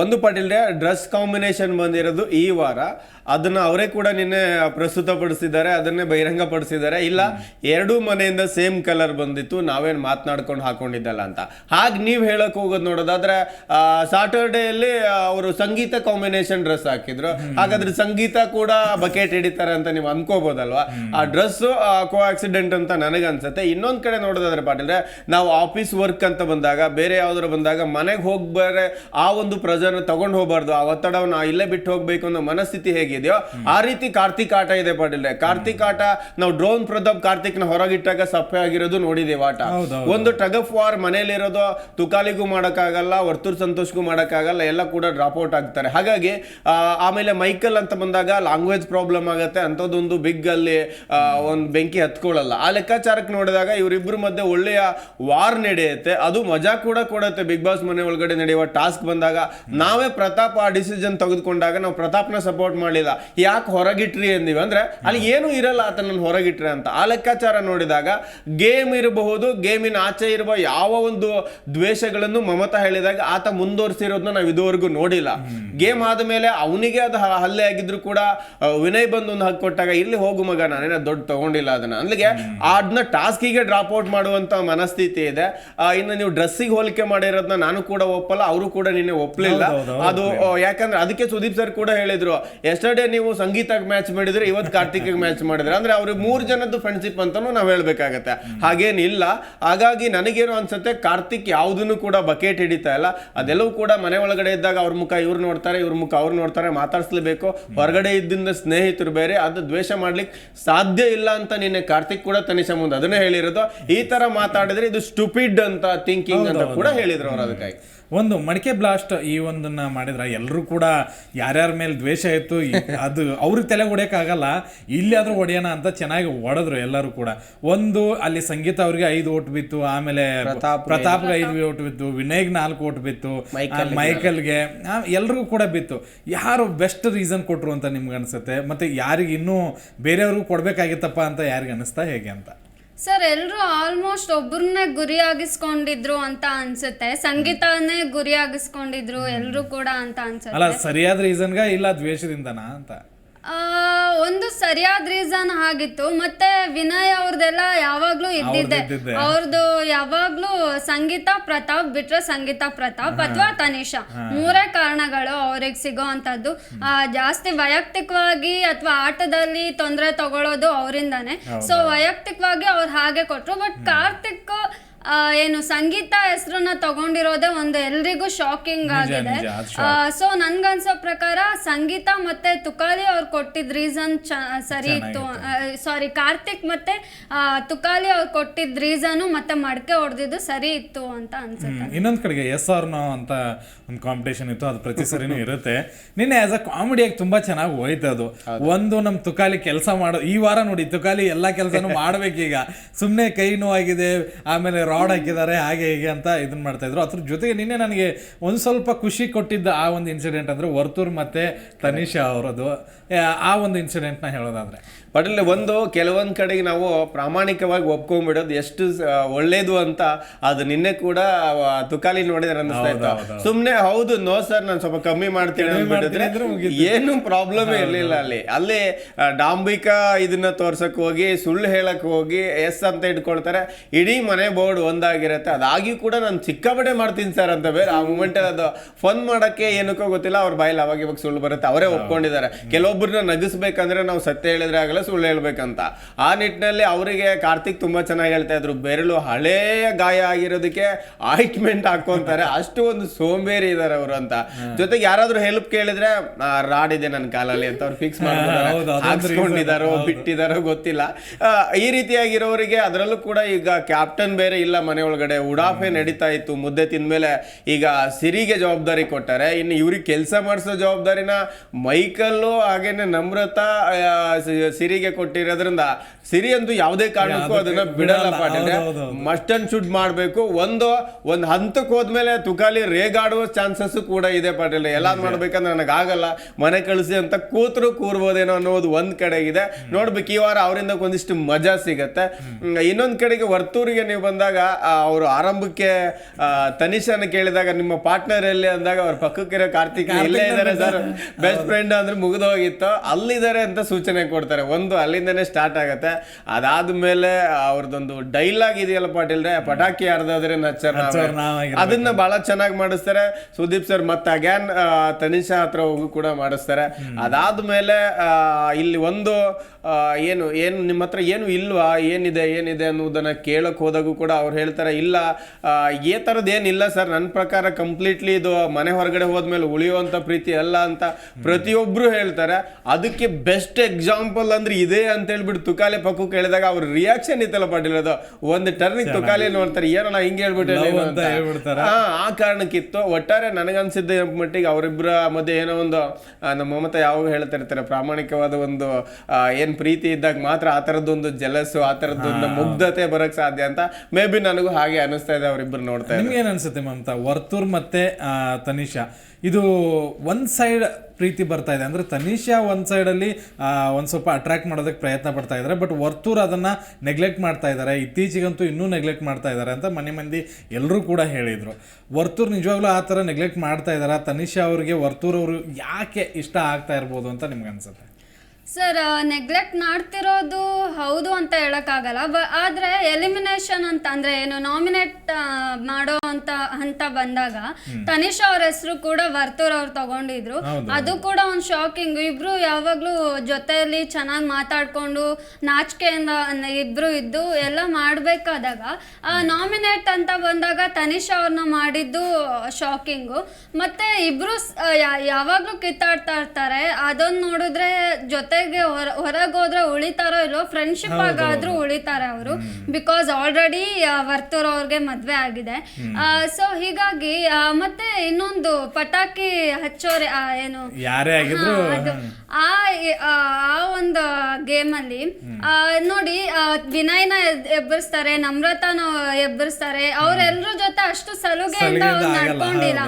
ಒಂದು ಪಟಿಲ್ರೆ ಡ್ರೆಸ್ ಕಾಂಬಿನೇಷನ್ ಬಂದಿರೋದು ಈ ವಾರ. ಅದನ್ನ ಅವರೇ ಕೂಡ ನಿನ್ನೆ ಪ್ರಸ್ತುತಪಡಿಸಿದ್ದಾರೆ, ಅದನ್ನೇ ಬಹಿರಂಗಪಡಿಸಿದ್ದಾರೆ. ಇಲ್ಲ, ಎರಡೂ ಮನೆಯಿಂದ ಸೇಮ್ ಕಲರ್ ಬಂದಿತ್ತು, ನಾವೇನ್ ಮಾತನಾಡ್ಕೊಂಡು ಹಾಕೊಂಡಿದ್ದಲ್ಲ ಅಂತ. ಹಾಗೆ ನೀವು ಹೇಳಕ್ ಹೋಗೋದು ನೋಡೋದಾದ್ರೆ ಸಾಟರ್ಡೇಯಲ್ಲಿ ಅವರು ಸಂಗೀತ ಕಾಂಬಿನೇಷನ್ ಡ್ರೆಸ್ ಹಾಕಿದ್ರು. ಹಾಗಾದ್ರೆ ಸಂಗೀತ ಕೂಡ ಬಕೆಟ್ ಹಿಡಿತಾರೆ ಅಂತ ನೀವು ಅನ್ಕೋಬೋದಲ್ವಾ? ಆ ಡ್ರೆಸ್ ಕೋ ಆಕ್ಸಿಡೆಂಟ್ ಅಂತ ನನಗನ್ಸುತ್ತೆ. ಇನ್ನೊಂದ್ ಕಡೆ ನೋಡೋದಾದ್ರೆ ಪಾಟೀಲ್ರೆ ನಾವು ಆಫೀಸ್ ವರ್ಕ್ ಅಂತ ಬಂದಾಗ, ಬೇರೆ ಯಾವ್ದಾರು ಬಂದಾಗ ಮನೆಗೆ ಹೋಗ್ಬೇರೆ ಆ ಒಂದು ಪ್ರೆಜರ್ ತಗೊಂಡು ಹೋಗಬಾರ್ದು. ಆ ಒತ್ತಡವನ್ನು ಇಲ್ಲೇ ಬಿಟ್ಟು ಹೋಗ್ಬೇಕು ಅನ್ನೋ ಮನಸ್ಥಿತಿ ಹೇಗಿದೆಯೋ ಆ ರೀತಿ ಕಾರ್ತಿಕ್ ಆಟ ಇದೆ ಪಾಟೀಲ್ರೆ. ಕಾರ್ತಿಕ್ ಆಟ ನಾವು ಡ್ರೋನ್ ಪ್ರತಾಪ್ ಕಾರ್ತಿಕ್ನ ಹೊರಗಿಟ್ಟಾಗ ಸಪ್ಪೆ ಆಗಿರೋದು ನೋಡಿದೀವಿ ಆಟ. ಒಂದು ಟಗ್ ಆಫ್ ವಾರ್ ಮನೇಲಿರೋದು ತುಕಾಲಿಗೂ ಮಾಡೋಕ್ಕಾಗಲ್ಲ ವರ್ತೂರ್ ಸಂತೋಷ್ಗೂ ಮಾಡೋಕ್ಕಾಗಲ್ಲ ಎಲ್ಲ ಕೂಡ ಡ್ರಾಪ್ ಔಟ್ ಆಗ್ತಾರೆ. ಹಾಗಾಗಿ ಆ, ಆಮೇಲೆ ಮೈಕಲ್ ಅಂತ ಬಂದಾಗ ಲ್ಯಾಂಗ್ವೇಜ್ ಪ್ರಾಬ್ಲಮ್ ಆಗುತ್ತೆ. ಅಂಥದ್ದೊಂದು ಬಿಗ್ ಅಲ್ಲಿ ಒಂದು ಬೆಂಕಿ ಹತ್ಕೊಳ್ಳಲ್ಲ. ಆ ಲೆಕ್ಕಾಚಾರಕ್ಕೆ ನೋಡಿದಾಗ ಇವರಿಬ್ಬರ ಮಧ್ಯೆ ಒಳ್ಳೆಯ ವಾರ್ ನಡೆಯುತ್ತೆ. ಅದು ಮಜಾ ಕೂಡ ಕೊಡುತ್ತೆ. ಬಿಗ್ ಬಾಸ್ ಮನೆ ಒಳಗಡೆ ನಡೆಯುವ ಟಾಸ್ಕ್ ಬಂದಾಗ ನಾವೇ ಪ್ರತಾಪ್ ಆ ಡಿಸಿಷನ್ ತೆಗೆದುಕೊಂಡಾಗ ನಾವು ಪ್ರತಾಪ್ನ ಸಪೋರ್ಟ್ ಮಾಡಿಲ್ಲ ಯಾಕೆ ಹೊರಗಿಟ್ರಿ ಅಂದಿವಿ ಅಂದ್ರೆ, ಅಲ್ಲಿ ಏನು ಇರಲ್ಲ ಆತನ ಹೊರಗಿಟ್ರಿ ಅಂತ. ಆ ಲೆಕ್ಕಾಚಾರ ನೋಡಿದಾಗ ಗೇಮ್ ಇರಬಹುದು ಗೇಮಿನ ಆಚೆ ಇರುವ ಯಾವ ಒಂದು ದ್ವೇಷಗಳನ್ನು ಮಮತಾ ಹೇಳಿದಾಗ ಆತ ಮುಂದುವರಿಸಿರೋದನ್ನ ನಾವು ಇದುವರೆಗೂ ನೋಡಿಲ್ಲ. ಗೇಮ್ ಆದಮೇಲೆ ಅವನಿಗೆ ಅದು ಹಲ್ಲೆ ಆಗಿದ್ರು ಕೂಡ ವಿನಯ್ ಬಂದು ಒಂದು ಹಕ್ಕು ಕೊಟ್ಟಾಗ ಇಲ್ಲಿ ಹೋಗು ಮಗ ನಾನೇನ ದೊಡ್ಡ ತಗೊಂಡಿಲ್ಲ ಅದನ್ನ. ಅಲ್ಲಿಗೆ ಅದನ್ನ ಟಾಸ್ಕಿಗೆ ಡ್ರಾಪ್ ಔಟ್ ಮಾಡುವಂತ ಮನಸ್ಥಿತಿ ಇದೆ. ಇನ್ನು ನೀವು ಡ್ರೆಸ್ಸಿಗೆ ಹೋಲಿಕೆ ಮಾಡಿರೋದನ್ನ ನಾನು ಕೂಡ ಒಪ್ಪಲ್ಲ, ಅವರು ಕೂಡ ನಿನ್ನೆ ಒಪ್ಪಲಿಲ್ಲ ಹೌದು, ಅದು ಯಾಕಂದ್ರೆ ಅದಕ್ಕೆ ಸುದೀಪ್ ಸರ್ ಕೂಡ ಹೇಳಿದ್ರು ಎಸ್ಟರ್ಡೇ ನೀವು ಸಂಗೀತ ಮ್ಯಾಚ್ ಮಾಡಿದ್ರೆ ಇವತ್ತು ಕಾರ್ತಿಕ್ ಮ್ಯಾಚ್ ಮಾಡಿದ್ರೆ. ಅಂದ್ರೆ ಅವ್ರಿಗೆ ಮೂರು ಜನದ್ದು ಫ್ರೆಂಡ್ಶಿಪ್ ಅಂತಾನು ನಾವ್ ಹೇಳ್ಬೇಕಾಗತ್ತೆ. ಹಾಗೇನಿಲ್ಲ ಹಾಗಾಗಿ ನನಗೇನು ಅನ್ಸುತ್ತೆ ಕಾರ್ತಿಕ್ ಯಾವುದನ್ನು ಕೂಡ ಬಕೆಟ್ ಹಿಡಿತಾ ಇಲ್ಲ. ಅದೆಲ್ಲವೂ ಕೂಡ ಮನೆ ಒಳಗಡೆ ಇದ್ದಾಗ ಅವ್ರ ಮುಖ ಇವ್ರು ನೋಡ್ತಾರೆ ಇವ್ರ ಮುಖ ಅವ್ರು ನೋಡ್ತಾರೆ ಮಾತಾಡಿಸ್ಲೇಬೇಕು. ಹೊರಗಡೆ ಇದ್ದಿಂದ ಸ್ನೇಹಿತರು ಬೇರೆ ಅದು ದ್ವೇಷ ಮಾಡ್ಲಿಕ್ಕೆ ಸಾಧ್ಯ ಇಲ್ಲ ಅಂತ ನಿನ್ನೆ ಕಾರ್ತಿಕ್ ಕೂಡ ತನಿಷ ಮುಂದೆ ಅದನ್ನೇ ಹೇಳಿರೋದು. ಈ ತರ ಮಾತಾಡಿದ್ರೆ ಇದು ಸ್ಟುಪಿಡ್ ಅಂತ ಥಿಂಕಿಂಗ್ ಅಂತ ಕೂಡ ಹೇಳಿದ್ರು ಅವ್ರು ಅದಕ್ಕಾಗಿ. ಒಂದು ಮಡಿಕೆ ಬ್ಲಾಸ್ಟ್ ಈ ಒಂದನ್ನ ಮಾಡಿದ್ರ ಎಲ್ಲರೂ ಕೂಡ ಯಾರ್ಯಾರ ಮೇಲೆ ದ್ವೇಷ ಇತ್ತು ಅದು ಅವ್ರಿಗೆ ತಲೆ ಹೊಡೆಯೋಕ್ಕಾಗಲ್ಲ ಇಲ್ಲಾದ್ರೂ ಹೊಡೆಯೋಣ ಅಂತ ಚೆನ್ನಾಗಿ ಹೊಡೆದ್ರು ಎಲ್ಲರೂ ಕೂಡ. ಒಂದು ಅಲ್ಲಿ ಸಂಗೀತ ಅವ್ರಿಗೆ ಐದು ಓಟ್ ಬಿತ್ತು ಆಮೇಲೆ ಪ್ರತಾಪ್ಗೆ ಐದು. ಓಟ್ ಬಿತ್ತು ವಿನಯ್ಗೆ ನಾಲ್ಕು ಓಟ್ ಬಿತ್ತು ಮೈಕಲ್ಗೆ ಎಲ್ರಿಗೂ ಕೂಡ ಬಿತ್ತು. ಯಾರು ಬೆಸ್ಟ್ ರೀಸನ್ ಕೊಟ್ಟರು ಅಂತ ನಿಮ್ಗೆ ಅನ್ಸುತ್ತೆ? ಮತ್ತೆ ಯಾರಿಗೆ ಇನ್ನೂ ಬೇರೆಯವ್ರಿಗೂ ಕೊಡಬೇಕಾಗಿತ್ತಪ್ಪ ಅಂತ ಯಾರಿಗೆ ಅನಿಸ್ತಾ ಹೇಗೆ ಅಂತ? ಸರ್ ಎಲ್ಲರೂ ಆಲ್ಮೋಸ್ಟ್ ಒಬ್ಬರನ್ನೇ ಗುರಿಯಾಗಿಸ್ಕೊಂಡಿದ್ರು ಅಂತ ಅನ್ಸುತ್ತೆ. ಸಂಗೀತನೇ ಗುರಿಯಾಗಿಸ್ಕೊಂಡಿದ್ರು ಎಲ್ಲರೂ ಕೂಡ ಅಂತ ಅನ್ಸುತ್ತೆ. ಅಲ್ಲ ಸರಿಯಾದ ರೀಸನ್ಗ ಇಲ್ಲ ದ್ವೇಷದಿಂದನಾ ಅಂತ? ಆ, ಒಂದು ಸರಿಯಾದ ರೀಸನ್ ಆಗಿತ್ತು. ಮತ್ತೆ ವಿನಯ್ ಅವ್ರದ್ದೆಲ್ಲ ಯಾವಾಗ್ಲೂ ಇದ್ದಿದ್ದೆ. ಅವ್ರದ್ದು ಯಾವಾಗ್ಲೂ ಸಂಗೀತ ಪ್ರತಾಪ್ ಬಿಟ್ರೆ ಸಂಗೀತ ಪ್ರತಾಪ್ ಅಥವಾ ತನಿಷಾ. ಮೂರೇ ಕಾರಣಗಳು ಅವ್ರಿಗೆ ಸಿಗೋ ಅಂತದ್ದು ಜಾಸ್ತಿ ವೈಯಕ್ತಿಕವಾಗಿ ಅಥವಾ ಆಟದಲ್ಲಿ ತೊಂದರೆ ತಗೊಳ್ಳೋದು ಅವರಿಂದಾನೆ. ಸೊ ವೈಯಕ್ತಿಕವಾಗಿ ಅವ್ರು ಹಾಗೆ ಕೊಟ್ರು. ಬಟ್ ಕಾರ್ತಿಕ್ ಏನು ಸಂಗೀತ ಹೆಸರನ್ನ ತಗೊಂಡಿರೋದೇ ಒಂದು ಎಲ್ರಿಗೂ ಶಾಕಿಂಗ್ ಆಗಿದೆ. ಸೊ ನನ್ಗನ್ಸೋ ಪ್ರಕಾರ ಸಂಗೀತ ಮತ್ತೆ ತುಕಾಲಿ ಅವ್ರು ಕೊಟ್ಟಿದ್ ರೀಸನ್ ಸರಿ ಇತ್ತು ಸಾರಿ ಕಾರ್ತಿಕ್ ಮತ್ತೆ ಆ, ತುಕಾಲಿ ಅವ್ರು ಕೊಟ್ಟಿದ್ ರೀಸನ್ ಮತ್ತೆ ಮಡಕೆ ಹೊಡೆದಿದ್ದು ಸರಿ ಇತ್ತು ಅಂತ ಅನ್ಸುತ್ತೆ. ಇನ್ನೊಂದ್ ಕಡೆಗೆ ಎಸ್ ಆರ್ ನೋ ಅಂತ ಒಂದು ಕಾಂಪಿಟೇಷನ್ ಇತ್ತು ಅದು ಪ್ರತಿ ಸರಿನೂ ಇರುತ್ತೆ. ನಿನ್ನೆ ಆಸ್ ಅ ಕಾಮಿಡಿಯಾಗಿ ತುಂಬಾ ಚೆನ್ನಾಗಿ ಹೋಯ್ತು ಅದು. ಒಂದು ನಮ್ ತುಕಾಲಿ ಕೆಲಸ ಮಾಡೋ ಈ ವಾರ ನೋಡಿ ತುಕಾಲಿ ಎಲ್ಲಾ ಕೆಲಸನೂ ಮಾಡ್ಬೇಕೀಗ. ಸುಮ್ನೆ ಕೈ ನೋವಾಗಿದೆ ಆಮೇಲೆ ರಾಡ್ ಹಾಕಿದ್ದಾರೆ ಹಾಗೆ ಹೀಗೆ ಅಂತ ಇದನ್ನ ಮಾಡ್ತಾ ಇದ್ರು. ಅದ್ರ ಜೊತೆಗೆ ನಿನ್ನೆ ನನಗೆ ಒಂದು ಸ್ವಲ್ಪ ಖುಷಿ ಕೊಟ್ಟಿದ್ದ ಆ ಒಂದು ಇನ್ಸಿಡೆಂಟ್ ಅಂದ್ರೆ ವರ್ತೂರ್ ಮತ್ತೆ ತನಿಷಾ ಅವರದು ಆ ಒಂದು ಇನ್ಸಿಡೆಂಟ್ನ ಹೇಳೋದಾದ್ರೆ. ಬಟ್ ಇಲ್ಲಿ ಒಂದು ಕೆಲವೊಂದು ಕಡೆಗೆ ನಾವು ಪ್ರಾಮಾಣಿಕವಾಗಿ ಒಪ್ಕೊಂಡ್ಬಿಡೋದು ಎಷ್ಟು ಒಳ್ಳೇದು ಅಂತ ಅದು ನಿನ್ನೆ ಕೂಡ ತುಕಾಲಿ ನೋಡಿದ್ರೆ ಅನ್ನಿಸ್ತಾ ಇತ್ತು. ಸುಮ್ನೆ ಹೌದು ನೋ ಸರ್ ನಾನು ಸ್ವಲ್ಪ ಕಮ್ಮಿ ಮಾಡ್ತೀನಿ ಏನು ಪ್ರಾಬ್ಲಮ್ ಇರಲಿಲ್ಲ ಅಲ್ಲಿ. ಅಲ್ಲಿ ಡಾಂಬಿಕಾ ಇದನ್ನ ತೋರ್ಸಕ್ ಹೋಗಿ ಸುಳ್ಳು ಹೇಳಕ್ ಹೋಗಿ ಎಸ್ ಅಂತ ಇಟ್ಕೊಳ್ತಾರೆ. ಇಡೀ ಮನೆ ಬೋರ್ಡ್ ಒಂದಾಗಿರುತ್ತೆ. ಅದಾಗಿ ಕೂಡ ನಾನು ಸಿಕ್ಕಾಪಟ್ಟೆ ಮಾಡ್ತೀನಿ ಸರ್ ಅಂತ ಬೇರೆ ಆ ಮೂಮೆಂಟ್ ಅದು ಫನ್ ಮಾಡಕ್ಕೆ ಏನಕ್ಕೋ ಗೊತ್ತಿಲ್ಲ ಅವ್ರ ಬಾಯಲ್ಲಿ ಅವಾಗ ಇವಾಗ ಸುಳ್ಳು ಬರುತ್ತೆ. ಅವರೇ ಒಪ್ಕೊಂಡಿದ್ದಾರೆ. ಕೆಲವೊಬ್ಬರನ್ನ ನಗಿಸ್ಬೇಕಂದ್ರೆ ನಾವು ಸತ್ಯ ಹೇಳಿದ್ರೆ ಆಗಲ್ಲ ಸುಳ್ಳು ಹೇಳ್ಬೇಕಂತ. ಆ ನಿಟ್ಟಿನಲ್ಲಿ ಅವರಿಗೆ ಕಾರ್ತಿಕ್ ತುಂಬಾ ಚೆನ್ನಾಗಿ ಹೇಳ್ತಾ ಇದ್ರು. ಬೆರಳು ಹಳೆಯ ಗಾಯ ಆಗಿರೋದಕ್ಕೆ ಆಯಿಂಟ್ಮೆಂಟ್ ಹಾಕೊಂತಾರೆ ಅಷ್ಟು ಒಂದು ಸೋಂಬೇರಿ ಇದಾರೆ ಅವರು ಅಂತ. ಜೊತೆಗೆ ಯಾರಾದ್ರೂ ಹೆಲ್ಪ್ ಕೇಳಿದ್ರೆ ರಾಡ್ ಇದೆ ನನ್ನ ಕಾಲಲ್ಲಿ ಅಂತ ಅವ್ರು ಫಿಕ್ಸ್ ಮಾಡ್ಕೊಂಡಿದಾರೋ ಹಾಕ್ಸ್ಕೊಂಡಿದಾರೋ ಬಿಟ್ಟಿದಾರೋ ಗೊತ್ತಿಲ್ಲ. ಈ ರೀತಿಯಾಗಿರೋರಿಗೆ ಅದರಲ್ಲೂ ಕೂಡ ಈಗ ಕ್ಯಾಪ್ಟನ್ ಬೇರೆ ಇಲ್ಲ ಮನೆ ಒಳಗಡೆ. ಉಡಾಫೆ ನಡೀತಾ ಇತ್ತು. ಮುದ್ದೆ ತಿಂದ್ಮೇಲೆ ಈಗ ಸಿರಿಗೆ ಜವಾಬ್ದಾರಿ ಕೊಟ್ಟಾರೆ ಇನ್ನು ಇವ್ರಿಗೆ ಕೆಲಸ ಮಾಡಿಸೋ ಜವಾಬ್ದಾರಿನ ಮೈಕಲ್ಲು ಹಾಗೇನೆ ನಮ್ರತಾ ಸಿರಿಗೆ ಕೊಟ್ಟಿರೋದ್ರಿಂದ ಸಿರಿ ಅಂತೂ ಯಾವುದೇ ಕಾರಣಕ್ಕೂ ಅದನ್ನ ಬಿಡಲ್ಲ. ಪಾಟೀಲ್. ಮಸ್ಟ್ ಅಂಡ್ ಶುಡ್ ಮಾಡಬೇಕು. ಒಂದು ಒಂದು ಹಂತಕ್ಕೆ ಹೋದ್ಮೇಲೆ ತುಕಾಲಿ ರೇಗಾಡುವ ಚಾನ್ಸಸ್ ಕೂಡ ಇದೆ ಪಾಟೀಲ್ ಎಲ್ಲ ಮಾಡ್ಬೇಕಂದ್ರೆ ನನಗೆ ಆಗಲ್ಲ ಮನೆ ಕಳಿಸಿ ಅಂತ ಕೂತ್ರು ಕೂರ್ಬೋದೇನೋ ಅನ್ನೋದು ಒಂದ್ ಕಡೆ ಇದೆ ನೋಡ್ಬೇಕು ಈ ವಾರ ಅವರಿಂದ ಒಂದಿಷ್ಟು ಮಜಾ ಸಿಗತ್ತೆ. ಇನ್ನೊಂದ್ ಕಡೆಗೆ ವರ್ತೂರಿಗೆ ನೀವು ಬಂದಾಗ ಅವರು ಆರಂಭಕ್ಕೆ ತನಿಷನ ತನಿಷಾನ ಕೇಳಿದಾಗ ನಿಮ್ಮ ಪಾರ್ಟ್ನರ್ ಎಲ್ಲಿ ಅಂದಾಗ ಅವ್ರ ಪಕ್ಕಕ್ಕಿರೋ ಕಾರ್ತಿಕ್ ಇಲ್ಲೇ ಇದ್ದಾರೆ ಸರ್. ಬೆಸ್ಟ್ ಫ್ರೆಂಡ್ ಅಂದ್ರೆ ಮುಗಿದೋಗಿತ್ತು. ಅಲ್ಲಿದ್ದಾರೆ ಅಂತ ಸೂಚನೆ ಕೊಡ್ತಾರೆ. ಒಂದು ಅಲ್ಲಿಂದನೇ ಸ್ಟಾರ್ಟ್ ಅದಾದ ಅದಾದ್ಮೇಲೆ ಅವ್ರದ್ದೊಂದು ಡೈಲಾಗ್ ಇದೆಯಲ್ಲ ಪಾಟೀಲ್ರೆ? ಪಟಾಕಿ ಯಾರ್ದಾದ್ರೆ ನಚ್ಚರ್ ಅದನ್ನ ಬಹಳ ಚೆನ್ನಾಗಿ ಮಾಡಿಸ್ತಾರೆ. ಸುದೀಪ್ ಸರ್ ಮತ್ತೆ ಅಗ್ಯಾನ್ ತನಿಷಾ ಹತ್ರ ಹೋಗಿ ಕೂಡ ಮಾಡಿಸ್ತಾರೆ. ಅದಾದ್ಮೇಲೆ ಮೇಲೆ ಇಲ್ಲಿ ಒಂದು ಏನು ಏನು ನಿಮ್ಮ ಹತ್ರ ಏನು ಇಲ್ವಾ? ಏನಿದೆ ಏನಿದೆ ಅನ್ನೋದನ್ನ ಕೇಳಕ್ ಹೋದಾಗೂ ಕೂಡ ಅವ್ರು ಹೇಳ್ತಾರೆ ಇಲ್ಲ ಈ ಥರದ್ದು ಏನಿಲ್ಲ ಸರ್. ನನ್ನ ಪ್ರಕಾರ ಕಂಪ್ಲೀಟ್ಲಿ ಇದು ಮನೆ ಹೊರಗಡೆ ಹೋದ್ಮೇಲೆ ಉಳಿಯುವಂತ ಪ್ರೀತಿ ಅಲ್ಲ ಅಂತ ಪ್ರತಿಯೊಬ್ರು ಹೇಳ್ತಾರೆ. ಅದಕ್ಕೆ ಬೆಸ್ಟ್ ಎಕ್ಸಾಂಪಲ್ ಅಂದ್ರೆ ಇದೇ ಅಂತ ಹೇಳ್ಬಿಟ್ಟು ತುಕಾಲೆ ಪಕ್ಕು ಕೇಳಿದಾಗ ಅವ್ರ ರಿಯಾಕ್ಷನ್ ಇತ್ತಲ್ಲ ಪಾಟೀಲ್ ಅದು ಒಂದು ಟರ್ನಿಗೆ ತುಕಾಲೆ ನೋಡ್ತಾರೆ ಏನೋ ನಾ ಹಿಂಗೆ ಹೇಳ್ಬಿಟ್ಟು. ಆ, ಕಾರಣಕ್ಕಿತ್ತು. ಒಟ್ಟಾರೆ ನನಗನ್ಸಿದ್ದ ಮಟ್ಟಿಗೆ ಅವರಿಬ್ಬರ ಮಧ್ಯೆ ಏನೋ ಒಂದು ನಮ್ಮ ಮಮತಾ ಯಾವಾಗ ಹೇಳ್ತಾ ಇರ್ತಾರೆ ಪ್ರಾಮಾಣಿಕವಾದ ಒಂದು ಏನು ಏನ್ ಪ್ರೀತಿ ಇದ್ದಾಗ ಮಾತ್ರ ಆ ತರದೊಂದು ಜಲಸು ಆ ಥರದ್ದೊಂದು ಮುಗ್ಧತೆ ಬರಕ್ ಸಾಧ್ಯ ಅಂತ ಮೇ ಬಿ ನನಗೂ ಹಾಗೆ ಅನಿಸ್ತಾ ಇದೆ ಅವರಿಬ್ಬರು ನೋಡ್ತಾ ಇದ್ದಾರೆ. ನಿಮ್ಗೆ ಏನ್ ಅನ್ಸುತ್ತೆ ಮಮತಾ? ವರ್ತೂರ್ ಮತ್ತೆ ತನಿಷಾ. ಇದು ಒಂದು ಸೈಡ್ ಪ್ರೀತಿ ಬರ್ತಾ ಇದೆ. ಅಂದರೆ ತನಿಷಾ ಒಂದು ಸೈಡಲ್ಲಿ ಒಂದು ಸ್ವಲ್ಪ ಅಟ್ರ್ಯಾಕ್ಟ್ ಮಾಡೋದಕ್ಕೆ ಪ್ರಯತ್ನ ಪಡ್ತಾ ಇದ್ದಾರೆ. ಬಟ್ ವರ್ತೂರ್ ಅದನ್ನು ನೆಗ್ಲೆಕ್ಟ್ ಮಾಡ್ತಾ ಇದ್ದಾರೆ. ಇತ್ತೀಚೆಗಂತೂ ಇನ್ನೂ ನೆಗ್ಲೆಕ್ಟ್ ಮಾಡ್ತಾ ಇದ್ದಾರೆ ಅಂತ ಮನೆ ಮಂದಿ ಎಲ್ಲರೂ ಕೂಡ ಹೇಳಿದರು. ವರ್ತೂರ್ ನಿಜವಾಗ್ಲೂ ಆ ಥರ ನೆಗ್ಲೆಕ್ಟ್ ಮಾಡ್ತಾ ಇದ್ದಾರೆ? ತನಿಷಾ ಅವರಿಗೆ, ವರ್ತೂರ್ ಅವರು ಯಾಕೆ ಇಷ್ಟ ಆಗ್ತಾ ಇರ್ಬೋದು ಅಂತ ನಿಮ್ಗೆ ಅನ್ಸುತ್ತೆ? ಸರ್ ನೆಗ್ಲೆಕ್ಟ್ ಮಾಡ್ತಿರೋದು ಹೌದು ಅಂತ ಹೇಳೋಕ್ಕಾಗಲ್ಲ ಬ ಆದರೆ ಎಲಿಮಿನೇಷನ್ ಅಂತ ಅಂದರೆ ಏನು ನಾಮಿನೇಟ್ ಮಾಡೋ ಅಂತ ಹಂತ ಬಂದಾಗ ತನಿಷ್ ಅವ್ರ ಹೆಸರು ಕೂಡ ವರ್ತೂರ್ ಅವ್ರು ತಗೊಂಡಿದ್ರು. ಅದು ಕೂಡ ಒಂದು ಶಾಕಿಂಗ್ ಇಬ್ರು ಯಾವಾಗಲೂ ಜೊತೆಯಲ್ಲಿ ಚೆನ್ನಾಗಿ ಮಾತಾಡ್ಕೊಂಡು ನಾಚಿಕೆಯಿಂದ ಇಬ್ರು ಇದ್ದು ಎಲ್ಲ ಮಾಡ್ಬೇಕಾದಾಗ ನಾಮಿನೇಟ್ ಅಂತ ಬಂದಾಗ ತನಿಷ್ ಅವ್ರನ್ನ ಮಾಡಿದ್ದು ಶಾಕಿಂಗು ಮತ್ತೆ ಇಬ್ರು ಯಾವಾಗಲೂ ಆ, ಕಿತ್ತಾಡ್ತಾ ಇರ್ತಾರೆ. ಅದೊಂದು ನೋಡಿದ್ರೆ ಜೊತೆಗೆ ಹೊರಗೋದ್ರೆ ಉಳಿತಾರೋ ಇಲ್ಲೋ ಫ್ರೆಂಡ್ಶಿಪ್ ಆಗಾದ್ರೂ ಉಳಿತಾರೆ ಅವರು. ಬಿಕಾಸ್ ಆಲ್ರೆಡಿ ವರ್ತೂರ್ ಅವ್ರಿಗೆ ಮದ್ವೆ ಆಗಿದೆ. ಸೊ ಹೀಗಾಗಿ ಮತ್ತೆ ಇನ್ನೊಂದು ಪಟಾಕಿ ಹಚ್ಚೋರೆ ಏನು? ಯಾರೇ ಆಗಿದ್ರು ಆ ಆ ಗೇಮ್ ಒಂದು ಗೇಮಲ್ಲಿ ನೋಡಿ ವಿನಯ್ನ ಎಬ್ಬರ್ಸ್ತಾರೆ ನಮ್ರತಾನ ಎಬ್ಬರಿಸ್ತಾರೆ. ಅವ್ರೆಲ್ರ ಜೊತೆ ಅಷ್ಟು ಸಲುಗೆಯಿಂದ ಅಂತ ಅವ್ರು. ನಡ್ಕೊಂಡಿಲ್ಲ.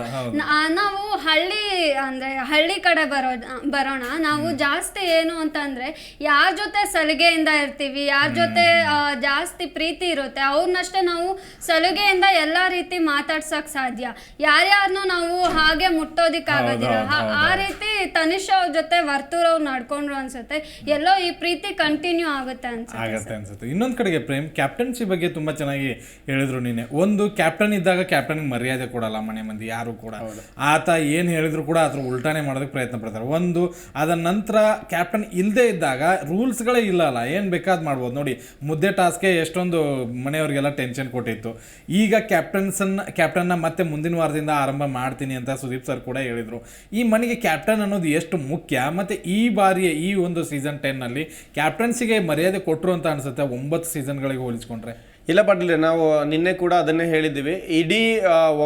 ನಾವು ಹಳ್ಳಿ ಅಂದ್ರೆ ಹಳ್ಳಿ ಕಡೆ ಬರೋ ಬರೋಣ. ನಾವು ಜಾಸ್ತಿ ಏನು ಅಂತಂದ್ರೆ ಯಾರ ಜೊತೆ ಸಲಿಗೆಯಿಂದ ಇರ್ತೀವಿ ಯಾರ ಜೊತೆ ಜಾಸ್ತಿ ಪ್ರೀತಿ ಇರುತ್ತೆ ಅವ್ರನ್ನಷ್ಟೇ ನಾವು ಸಲುಗೆಯಿಂದ ಎಲ್ಲಾ ರೀತಿ ಮಾತಾಡ್ಸಕ್ ಸಾಧ್ಯ. ಯಾರ್ಯಾರನ್ನೂ ನಾವು ಹಾಗೆ ಮುಟ್ಟೋದಿಕ್ಕಾಗೋದಿಲ್ಲ ಆ- ರೀತಿ ತನಿಷ್ ಅವ್ರ ಜೊತೆ ವರ್ತೂರ್ ಅವ್ರು ನಡ್ಕೊಂಡ್ರು ಅನ್ಸುತ್ತೆ. ಎಲ್ಲೋ ಈ ಪ್ರೀತಿ ಕಂಟಿನ್ಯೂ ಆಗುತ್ತೆ ಅನ್ಸುತ್ತೆ. ಆಗತ್ತೆ ಅನ್ಸುತ್ತೆ. ಇನ್ನೊಂದ್ ಕಡೆಗೆ ಪ್ರೇಮ್ ಕ್ಯಾಪ್ಟನ್ಸಿ ಬಗ್ಗೆ ತುಂಬಾ ಚೆನ್ನಾಗಿ ಹೇಳಿದ್ರು ನೀನೆ. ಒಂದು ಕ್ಯಾಪ್ಟನ್ ಇದ್ದಾಗ ಕ್ಯಾಪ್ಟನ್ ಮರ್ಯಾದೆ ಕೊಡಲ್ಲ ಮನೆ ಮಂದಿ ಯಾರು ಕೂಡ. ಆತ ಏನ್ ಹೇಳಿದ್ರು ಕೂಡ ಅದ್ರ ಉಲ್ಟಾನೆ ಮಾಡೋದಕ್ಕೆ ಪ್ರಯತ್ನ ಪಡ್ತಾರೆ. ಒಂದು ಅದ ನಂತರ ಕ್ಯಾಪ್ಟನ್ ಇಲ್ಲದೆ ಇದ್ದಾಗ ರೂಲ್ಸ್ಗಳೇ ಇಲ್ಲಲ್ಲ, ಏನು ಬೇಕಾದ್ ಮಾಡ್ಬೋದು. ನೋಡಿ, ಮುದ್ದೆ ಟಾಸ್ಕ್ಗೆ ಎಷ್ಟೊಂದು ಮನೆಯವರಿಗೆಲ್ಲ ಟೆನ್ಷನ್ ಕೊಟ್ಟಿತ್ತು. ಈಗ ಕ್ಯಾಪ್ಟನ್ಸನ್ ಕ್ಯಾಪ್ಟನ್ನ ಮತ್ತೆ ಮುಂದಿನ ವಾರದಿಂದ ಆರಂಭ ಮಾಡ್ತೀನಿ ಅಂತ ಸುದೀಪ್ ಸರ್ ಕೂಡ ಹೇಳಿದರು. ಈ ಮನೆಗೆ ಕ್ಯಾಪ್ಟನ್ ಅನ್ನೋದು ಎಷ್ಟು ಮುಖ್ಯ? ಮತ್ತು ಈ ಬಾರಿಯ ಈ ಒಂದು ಸೀಸನ್ ಟೆನ್ನಲ್ಲಿ ಕ್ಯಾಪ್ಟನ್ಸಿಗೆ ಮರ್ಯಾದೆ ಕೊಟ್ಟರು ಅಂತ ಅನಿಸುತ್ತೆ ಒಂಬತ್ತು ಸೀಸನ್ಗಳಿಗೆ ಹೋಲಿಸ್ಕೊಂಡ್ರೆ? ಇಲ್ಲ ಪಾಟೀಲ್ ನಾವು ನಿನ್ನೆ ಕೂಡ ಅದನ್ನೇ ಹೇಳಿದ್ದೀವಿ. ಇಡೀ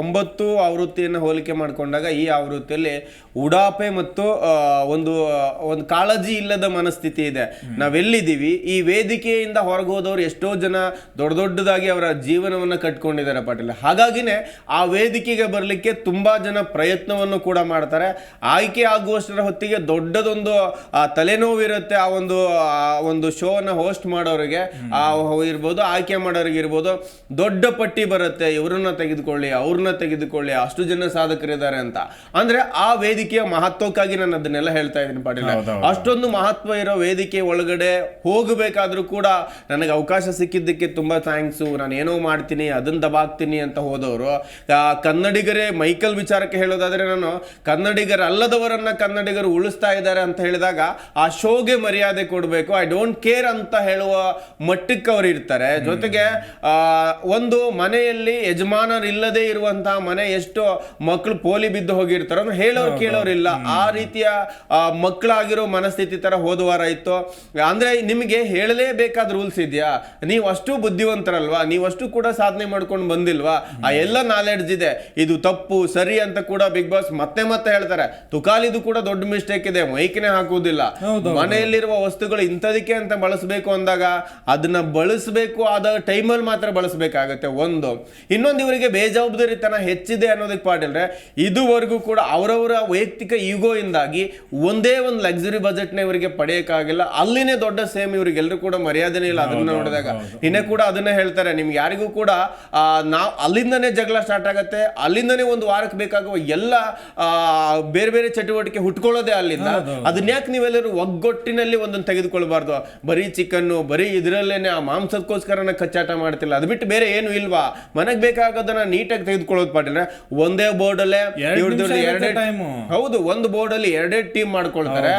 ಒಂಬತ್ತು ಆವೃತ್ತಿಯನ್ನು ಹೋಲಿಕೆ ಮಾಡಿಕೊಂಡಾಗ ಈ ಆವೃತ್ತಿಯಲ್ಲಿ ಉಡಾಪೆ ಮತ್ತು ಒಂದು ಒಂದು ಕಾಳಜಿ ಇಲ್ಲದ ಮನಸ್ಥಿತಿ ಇದೆ. ನಾವೆಲ್ಲಿದ್ದೀವಿ? ಈ ವೇದಿಕೆಯಿಂದ ಹೊರಗೆ ಹೋದವರು ಎಷ್ಟೋ ಜನ ದೊಡ್ಡ ದೊಡ್ಡದಾಗಿ ಅವರ ಜೀವನವನ್ನು ಕಟ್ಕೊಂಡಿದ್ದಾರೆ ಪಾಟೀಲ್ ಹಾಗಾಗಿನೇ ಆ ವೇದಿಕೆಗೆ ಬರಲಿಕ್ಕೆ ತುಂಬ ಜನ ಪ್ರಯತ್ನವನ್ನು ಕೂಡ ಮಾಡ್ತಾರೆ. ಆಯ್ಕೆ ಆಗುವಷ್ಟರ ಹೊತ್ತಿಗೆ ದೊಡ್ಡದೊಂದು ತಲೆನೋವಿರುತ್ತೆ ಆ ಒಂದು ಒಂದು ಶೋನ ಹೋಸ್ಟ್ ಮಾಡೋರಿಗೆ. ಆ ಇರ್ಬೋದು ಆಯ್ಕೆ ಮಾಡೋರಿಗೆ. ಇರ್ಬೋದು ದೊಡ್ಡ ಪಟ್ಟಿ ಬರುತ್ತೆ ಇವ್ರನ್ನ ತೆಗೆದುಕೊಳ್ಳಿ ಅವ್ರನ್ನ ತೆಗೆದುಕೊಳ್ಳಿ ಅಷ್ಟು ಜನ ಸಾಧಕರಿದ್ದಾರೆ ಅಂತ. ಅಂದ್ರೆ ಆ ವೇದಿಕೆಯ ಮಹತ್ವಕ್ಕಾಗಿ ನಾನು ಅದನ್ನೆಲ್ಲ ಹೇಳ್ತಾ ಇದ್ದೀನಿ ಪಾಟೀಲ್ ಅಷ್ಟೊಂದು ಮಹತ್ವ ಇರೋ ವೇದಿಕೆ ಒಳಗಡೆ ಹೋಗಬೇಕಾದ್ರೂ ಕೂಡ ನನಗೆ ಅವಕಾಶ ಸಿಕ್ಕಿದ್ದಕ್ಕೆ ತುಂಬಾ ಥ್ಯಾಂಕ್ಸು ನಾನು ಏನೋ ಮಾಡ್ತೀನಿ ಅದನ್ನ ದಬಾಕ್ತೀನಿ ಅಂತ ಹೋದವರು. ಕನ್ನಡಿಗರೇ ಮೈಕಲ್ ವಿಚಾರಕ್ಕೆ ಹೇಳೋದಾದ್ರೆ ನಾನು ಕನ್ನಡಿಗರಲ್ಲದವರನ್ನ ಕನ್ನಡಿಗರು ಉಳಿಸ್ತಾ ಇದ್ದಾರೆ ಅಂತ ಹೇಳಿದಾಗ ಆ ಶೋಗೆ ಮರ್ಯಾದೆ ಕೊಡಬೇಕು ಐ ಡೋಂಟ್ ಕೇರ್ ಅಂತ ಹೇಳುವ ಮಟ್ಟಕ್ಕೆ ಅವರು ಇರ್ತಾರೆ. ಜೊತೆಗೆ ಒಂದು ಮನೆಯಲ್ಲಿ ಯಜಮಾನರಿಲ್ಲದೆ ಇರುವಂತಹ ಮನೆ ಎಷ್ಟು ಮಕ್ಕಳು ಪೋಲಿ ಬಿದ್ದು ಹೋಗಿರ್ತಾರೋ ಹೇಳೋರು ಕೇಳೋರಿಲ್ಲ. ಆ ರೀತಿಯ ಮಕ್ಕಳಾಗಿರೋ ಮನಸ್ಥಿತಿ ತರ ಹೋದ ವಾರ ಇತ್ತು. ಅಂದ್ರೆ ನಿಮಗೆ ಹೇಳಲೇಬೇಕಾದ ರೂಲ್ಸ್ ಇದೆಯಾ? ನೀವು ಅಷ್ಟು ಬುದ್ಧಿವಂತರಲ್ವಾ? ನೀವು ಅಷ್ಟು ಕೂಡ ಸಾಧನೆ ಮಾಡ್ಕೊಂಡು ಬಂದಿಲ್ವಾ? ಆ ಎಲ್ಲ ನಾಲೆಡ್ಜ್ ಇದೆ. ಇದು ತಪ್ಪು ಸರಿ ಅಂತ ಕೂಡ ಬಿಗ್ ಬಾಸ್ ಮತ್ತೆ ಮತ್ತೆ ಹೇಳ್ತಾರೆ. ತುಕಾಲಿದು ಕೂಡ ದೊಡ್ಡ ಮಿಸ್ಟೇಕ್ ಇದೆ. ಮೈಕ್ನೆ ಹಾಕುವುದಿಲ್ಲ. ಮನೆಯಲ್ಲಿರುವ ವಸ್ತುಗಳು ಇಂಥದಕ್ಕೆ ಅಂತ ಬಳಸಬೇಕು ಅಂದಾಗ ಅದನ್ನ ಬಳಸಬೇಕು ಆದ ಟೈಮಲ್ಲಿ ಮಾತ್ರ ಬಳಸಬೇಕಾಗತ್ತೆ ಒಂದು. ಇನ್ನೊಂದು ಇವರಿಗೆ ಬೇಜವಾಬ್ದಾರಿತನ ಹೆಚ್ಚಿದೆ ಅನ್ನೋದಕ್ಕೆ ಪಾಟಿಲ್ರೆ ಇದುವರೆಗೂ ಕೂಡ ಅವರವರ ವೈಯಕ್ತಿಕ ಈಗೋ ಇಂದಾಗಿ ಒಂದೇ ಒಂದು ಲಕ್ಸುರಿ ಬಜೆಟ್ನ ಇವರಿಗೆ ಪಡೆಯಕ್ಕಾಗಿಲ್ಲ. ಅಲ್ಲಿನೇ ದೊಡ್ಡ ಸೇಮ್ ಇವರಿಗೆಲ್ಲರೂ ಕೂಡ ಮರ್ಯಾದೆನೇ ಇಲ್ಲ ಅದನ್ನ ನೋಡಿದಾಗ. ನಿನ್ನೆ ಕೂಡ ಅದನ್ನ ಹೇಳ್ತಾರೆ ನಿಮ್ಗೆ ಯಾರಿಗೂ ಕೂಡ ಆ, ನಾವು ಅಲ್ಲಿಂದನೇ ಜಗಳ ಸ್ಟಾರ್ಟ್ ಆಗುತ್ತೆ ಅಲ್ಲಿಂದನೇ ಒಂದು ವಾರಕ್ಕೆ ಬೇಕಾಗುವ ಎಲ್ಲ ಬೇರೆ ಬೇರೆ ಚಟುವಟಿಕೆ ಹುಟ್ಕೊಳ್ಳೋದೇ ಅಲ್ಲಿಂದ. ಅದನ್ನ ಯಾಕೆ ನೀವೆಲ್ಲರೂ ಒಗ್ಗಟ್ಟಿನಲ್ಲಿ ಒಂದನ್ನು ತೆಗೆದುಕೊಳ್ಬಾರ್ದು? ಬರೀ ಚಿಕನ್ನು ಬರೀ ಇದರಲ್ಲೇನೆ ಆ ಮಾಂಸಕ್ಕೋಸ್ಕರನ ಕಚ್ಚಾಟ ಮಾಡ್ತಿಲ್ಲ. ಅದು ಬಿಟ್ಟು ಬೇರೆ ಏನು ಇಲ್ವಾ? ಮನೆಗೆ ಬೇಕಾಗೋದನ್ನ ನೀಟಾಗಿ ತೆಗೆದುಕೊಳ್ಳೋದು ಪಾಟಿಲ್ರೆ ಒಂದೇ ಬೋರ್ಡಲ್ಲೇ ಎರಡ್ ಇರುತ್ತೆ ಹೌದು ಒಂದು ಬೋರ್ಡ್ ಅಲ್ಲಿ ಎರಡೇ ಟೀಮ್ ಮಾಡ್ಕೊಳ್ತಾರೆ.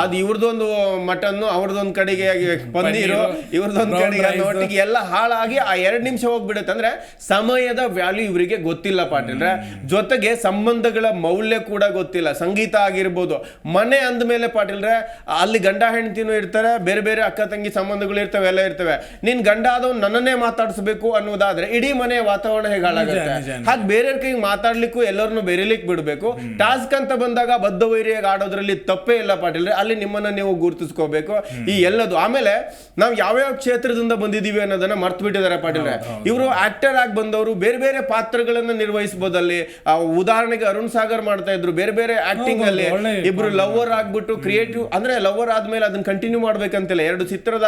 ಅದು ಇವ್ರದೊಂದು ಮಟನ್ ಅವ್ರದೊಂದು ಕಡೆಗೆ ಪನ್ನೀರು ಇವ್ರದೊಂದು ಕಡೆಗೆ. ಒಟ್ಟಿಗೆ ಎಲ್ಲ ಹಾಳಾಗಿ ಆ ಎರಡು ನಿಮಿಷ ಹೋಗ್ಬಿಡುತ್ತೆ. ಅಂದ್ರೆ ಸಮಯದ ವ್ಯಾಲ್ಯೂ ಇವರಿಗೆ ಗೊತ್ತಿಲ್ಲ ಪಾಟೀಲ್ರೆ ಜೊತೆಗೆ ಸಂಬಂಧಗಳ ಮೌಲ್ಯ ಕೂಡ ಗೊತ್ತಿಲ್ಲ. ಸಂಗೀತ ಆಗಿರ್ಬೋದು. ಮನೆ ಅಂದ್ಮೇಲೆ ಪಾಟೀಲ್ರೆ ಅಲ್ಲಿ ಗಂಡ ಹೆಂಡತಿನೂ ಇರ್ತಾರೆ ಬೇರೆ ಬೇರೆ ಅಕ್ಕ ತಂಗಿ ಸಂಬಂಧಗಳು ಇರ್ತವೆ ಎಲ್ಲ ಇರ್ತವೆ. ನಿನ್ ಗಂಡ ಆದವ್ ನನ್ನನ್ನೇ ಮಾತಾಡಿಸ್ಬೇಕು ಅನ್ನೋದಾದ್ರೆ ಇಡೀ ಮನೆ ವಾತಾವರಣ ಹೇಗೆ ಹಾಳಾಗುತ್ತೆ. ಹಾಗೆ ಬೇರೆಯವ್ರ ಕೈಗೆ ಮಾತಾಡ್ಲಿಕ್ಕೂ ಎಲ್ಲರನ್ನು ಬೆರೀಲಿಕ್ಕೆ ಬಿಡಬೇಕು. ಟಾಸ್ಕ್ ಅಂತ ಬಂದಾಗ ಬದ್ಧ ವೈರಿಯಾಗಿ ಆಡೋದ್ರಲ್ಲಿ ತಪ್ಪೇ ಇಲ್ಲ ಪಾಟೀಲ್ ಅಲ್ಲಿ ನಿಮ್ಮನ್ನ ನೀವು ಗುರುತಿಸ್ಕೋಬೇಕು. ಈ ಎಲ್ಲದು. ಆಮೇಲೆ ನಾವು ಯಾವ್ಯಾವ ಕ್ಷೇತ್ರದಿಂದ ಬಂದಿದೀವಿ ಅನ್ನೋದನ್ನ ಮರ್ತು ಬಿಟ್ಟಿದ್ದಾರೆ ಪಾಟೀಲ್ ಇವರು ಆಕ್ಟರ್ ಆಗಿ ಬಂದವರು ಬೇರೆ ಬೇರೆ ಪಾತ್ರಗಳನ್ನ ನಿರ್ವಹಿಸಬಹುದಲ್ಲಿ ಆ, ಉದಾಹರಣೆಗೆ ಅರುಣ್ ಸಾಗರ್ ಮಾಡ್ತಾ ಇದ್ರು. ಬೇರೆ ಬೇರೆ ಆಕ್ಟಿಂಗ್ ಅಲ್ಲಿ ಇಬ್ರು ಲವರ್ ಆಗ್ಬಿಟ್ಟು ಕ್ರಿಯೇಟಿವ್ ಅಂದ್ರೆ ಲವರ್ ಆದ್ಮೇಲೆ ಅದನ್ನ ಕಂಟಿನ್ಯೂ ಮಾಡ್ಬೇಕಂತಿಲ್ಲ. ಎರಡು ಚಿತ್ರದ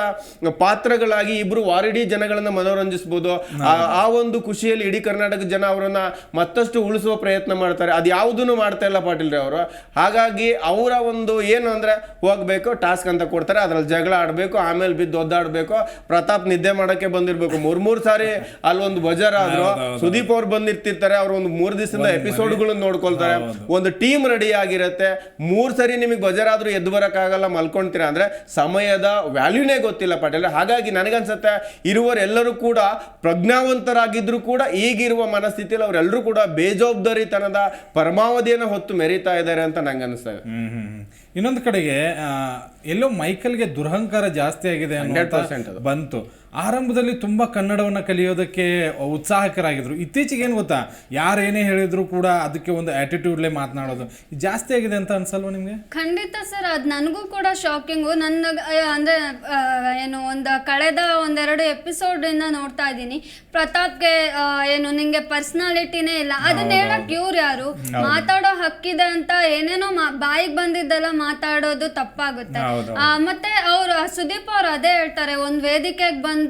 ಪಾತ್ರಗಳಾಗಿ ಇಬ್ರು ವಾರಿಡಿ ಜನಗಳನ್ನ ಮನೋರಂಜಿಸಬಹುದು ಆ ಒಂದು ಖುಷಿಯಲ್ಲಿ ಇಡೀ ಕರ್ನಾಟಕ ಜನ ಅವರನ್ನ ಮತ್ತಷ್ಟು ಉಳಿಸುವ ಪ್ರಯತ್ನ ಮಾಡ್ತಾರೆ. ಅದು ಯಾವುದನ್ನು ಮಾಡ್ತಾ ಇಲ್ಲ ಪಾಟೀಲ್ ರೀ ಅವರು. ಹಾಗಾಗಿ ಅವರ ಒಂದು ಏನು ಅಂದ್ರೆ ಹೋಗ್ಬೇಕು ಟಾಸ್ಕ್ ಅಂತ ಕೊಡ್ತಾರೆ. ಅದ್ರಲ್ಲಿ ಜಗಳ ಆಡ್ಬೇಕು ಆಮೇಲೆ ಬಿದ್ದು ಒದ್ದಾಡ್ಬೇಕು ಪ್ರತಾಪ್ ನಿದ್ದೆ ಮಾಡಕ್ಕೆ ಬಂದಿರ್ಬೇಕು. ಮೂರ್ ಮೂರ್ ಸಾರಿ ಅಲ್ಲೊಂದು ಆದ್ರು ಸುದೀಪ್ ಅವ್ರು ಬಂದಿರ್ತಿರ್ತಾರೆ. ಅವ್ರ ಒಂದು ಮೂರ್ ಎಪಿಸೋಡ್ ಎಪಿಸೋಡ್ಗಳನ್ನ ನೋಡ್ಕೊಳ್ತಾರೆ. ಒಂದು ಟೀಮ್ ರೆಡಿ ಆಗಿರುತ್ತೆ. ಮೂರ್ ಸರಿ ನಿಮಗೆ ಬಜಾರ್ ಆದ್ರೂ ಎದ್ದು ಬರಕ್ಕಾಗಲ್ಲ ಮಲ್ಕೊಂತೀರಾ ಅಂದ್ರೆ ಸಮಯದ ವ್ಯಾಲ್ಯೂನೇ ಗೊತ್ತಿಲ್ಲ ಪಾಟೀಲ್ ಹಾಗಾಗಿ ನನಗನ್ಸುತ್ತೆ ಇರುವರೆಲ್ಲರೂ ಕೂಡ ಪ್ರಜ್ಞಾವಂತರಾಗಿದ್ದರೂ ಕೂಡ ಈಗಿರುವ ಮನಸ್ಥಿತಿಯಲ್ಲಿ ಅವರೆಲ್ಲರೂ ಕೂಡ ಬೇಜವಾಬ್ದಾರಿತನದ ಪರಮಾವಧಿಯನ್ನು ಹೊತ್ತು ಮೆರೀತಾ ಇದ್ದಾರೆ ಅಂತ ನಂಗೆ ಅನಿಸ್ತಾ ಇದೆ. ಇನ್ನೊಂದು ಕಡೆಗೆ ಆ, ಎಲ್ಲೋ ಮೈಕಲ್ಗೆ ದುರಹಂಕಾರ ಜಾಸ್ತಿ ಆಗಿದೆ ಅನ್ನುವಂತ 100% ಬಂತು. ಆರಂಭದಲ್ಲಿ ತುಂಬಾ ಕನ್ನಡವನ್ನ ಕಲಿಯೋದಕ್ಕೆ ಉತ್ಸಾಹಕರಾಗಿದ್ರು. ಇತ್ತೀಚೆಗೆ ಏನು ಗೊತ್ತಾ? ಯಾರೇನೇ ಹೇಳಿದ್ರು ಕೂಡ ಅದಕ್ಕೆ ಒಂದು ಆ್ಯಟಿಟ್ಯೂಡ್ಲೇ ಮಾತನಾಡೋದು. ಜಾಸ್ತಿ ಆಗಿದೆ ಅಂತ ಅನ್ಸಲ್ವಾ ನಿಮಗೆ? ಖಂಡಿತ ಸರ್ ಅದು ನನಗೂ ಕೂಡ ಶಾಕಿಂಗು ನನ್ನ ಅಂದರೆ ಏನು ಒಂದು ಕಳೆದ ಒಂದೆರಡು ಎಪಿಸೋಡ್ ಇಂದ ನೋಡ್ತಾ ಇದ್ದೀನಿ. ಪ್ರತಾಪ್ಗೆ ಏನು ನಿಂಗೆ ಪರ್ಸ್ನಾಲಿಟಿನೇ ಇಲ್ಲ. ಅದನ್ನ ಹೇಳಕ್ ಇವ್ರು ಯಾರು? ಮಾತಾಡೋ ಹಕ್ಕಿದೆ ಅಂತ ಏನೇನೋ ಬಾಯಿಗೆ ಬಂದಿದ್ದೆಲ್ಲ ಮಾತಾಡೋದು ತಪ್ಪಾಗುತ್ತೆ. ಮತ್ತೆ ಅವರು ಸುದೀಪ್ ಅವ್ರು ಅದೇ ಹೇಳ್ತಾರೆ ಒಂದು ವೇದಿಕೆಗೆ ಬಂದು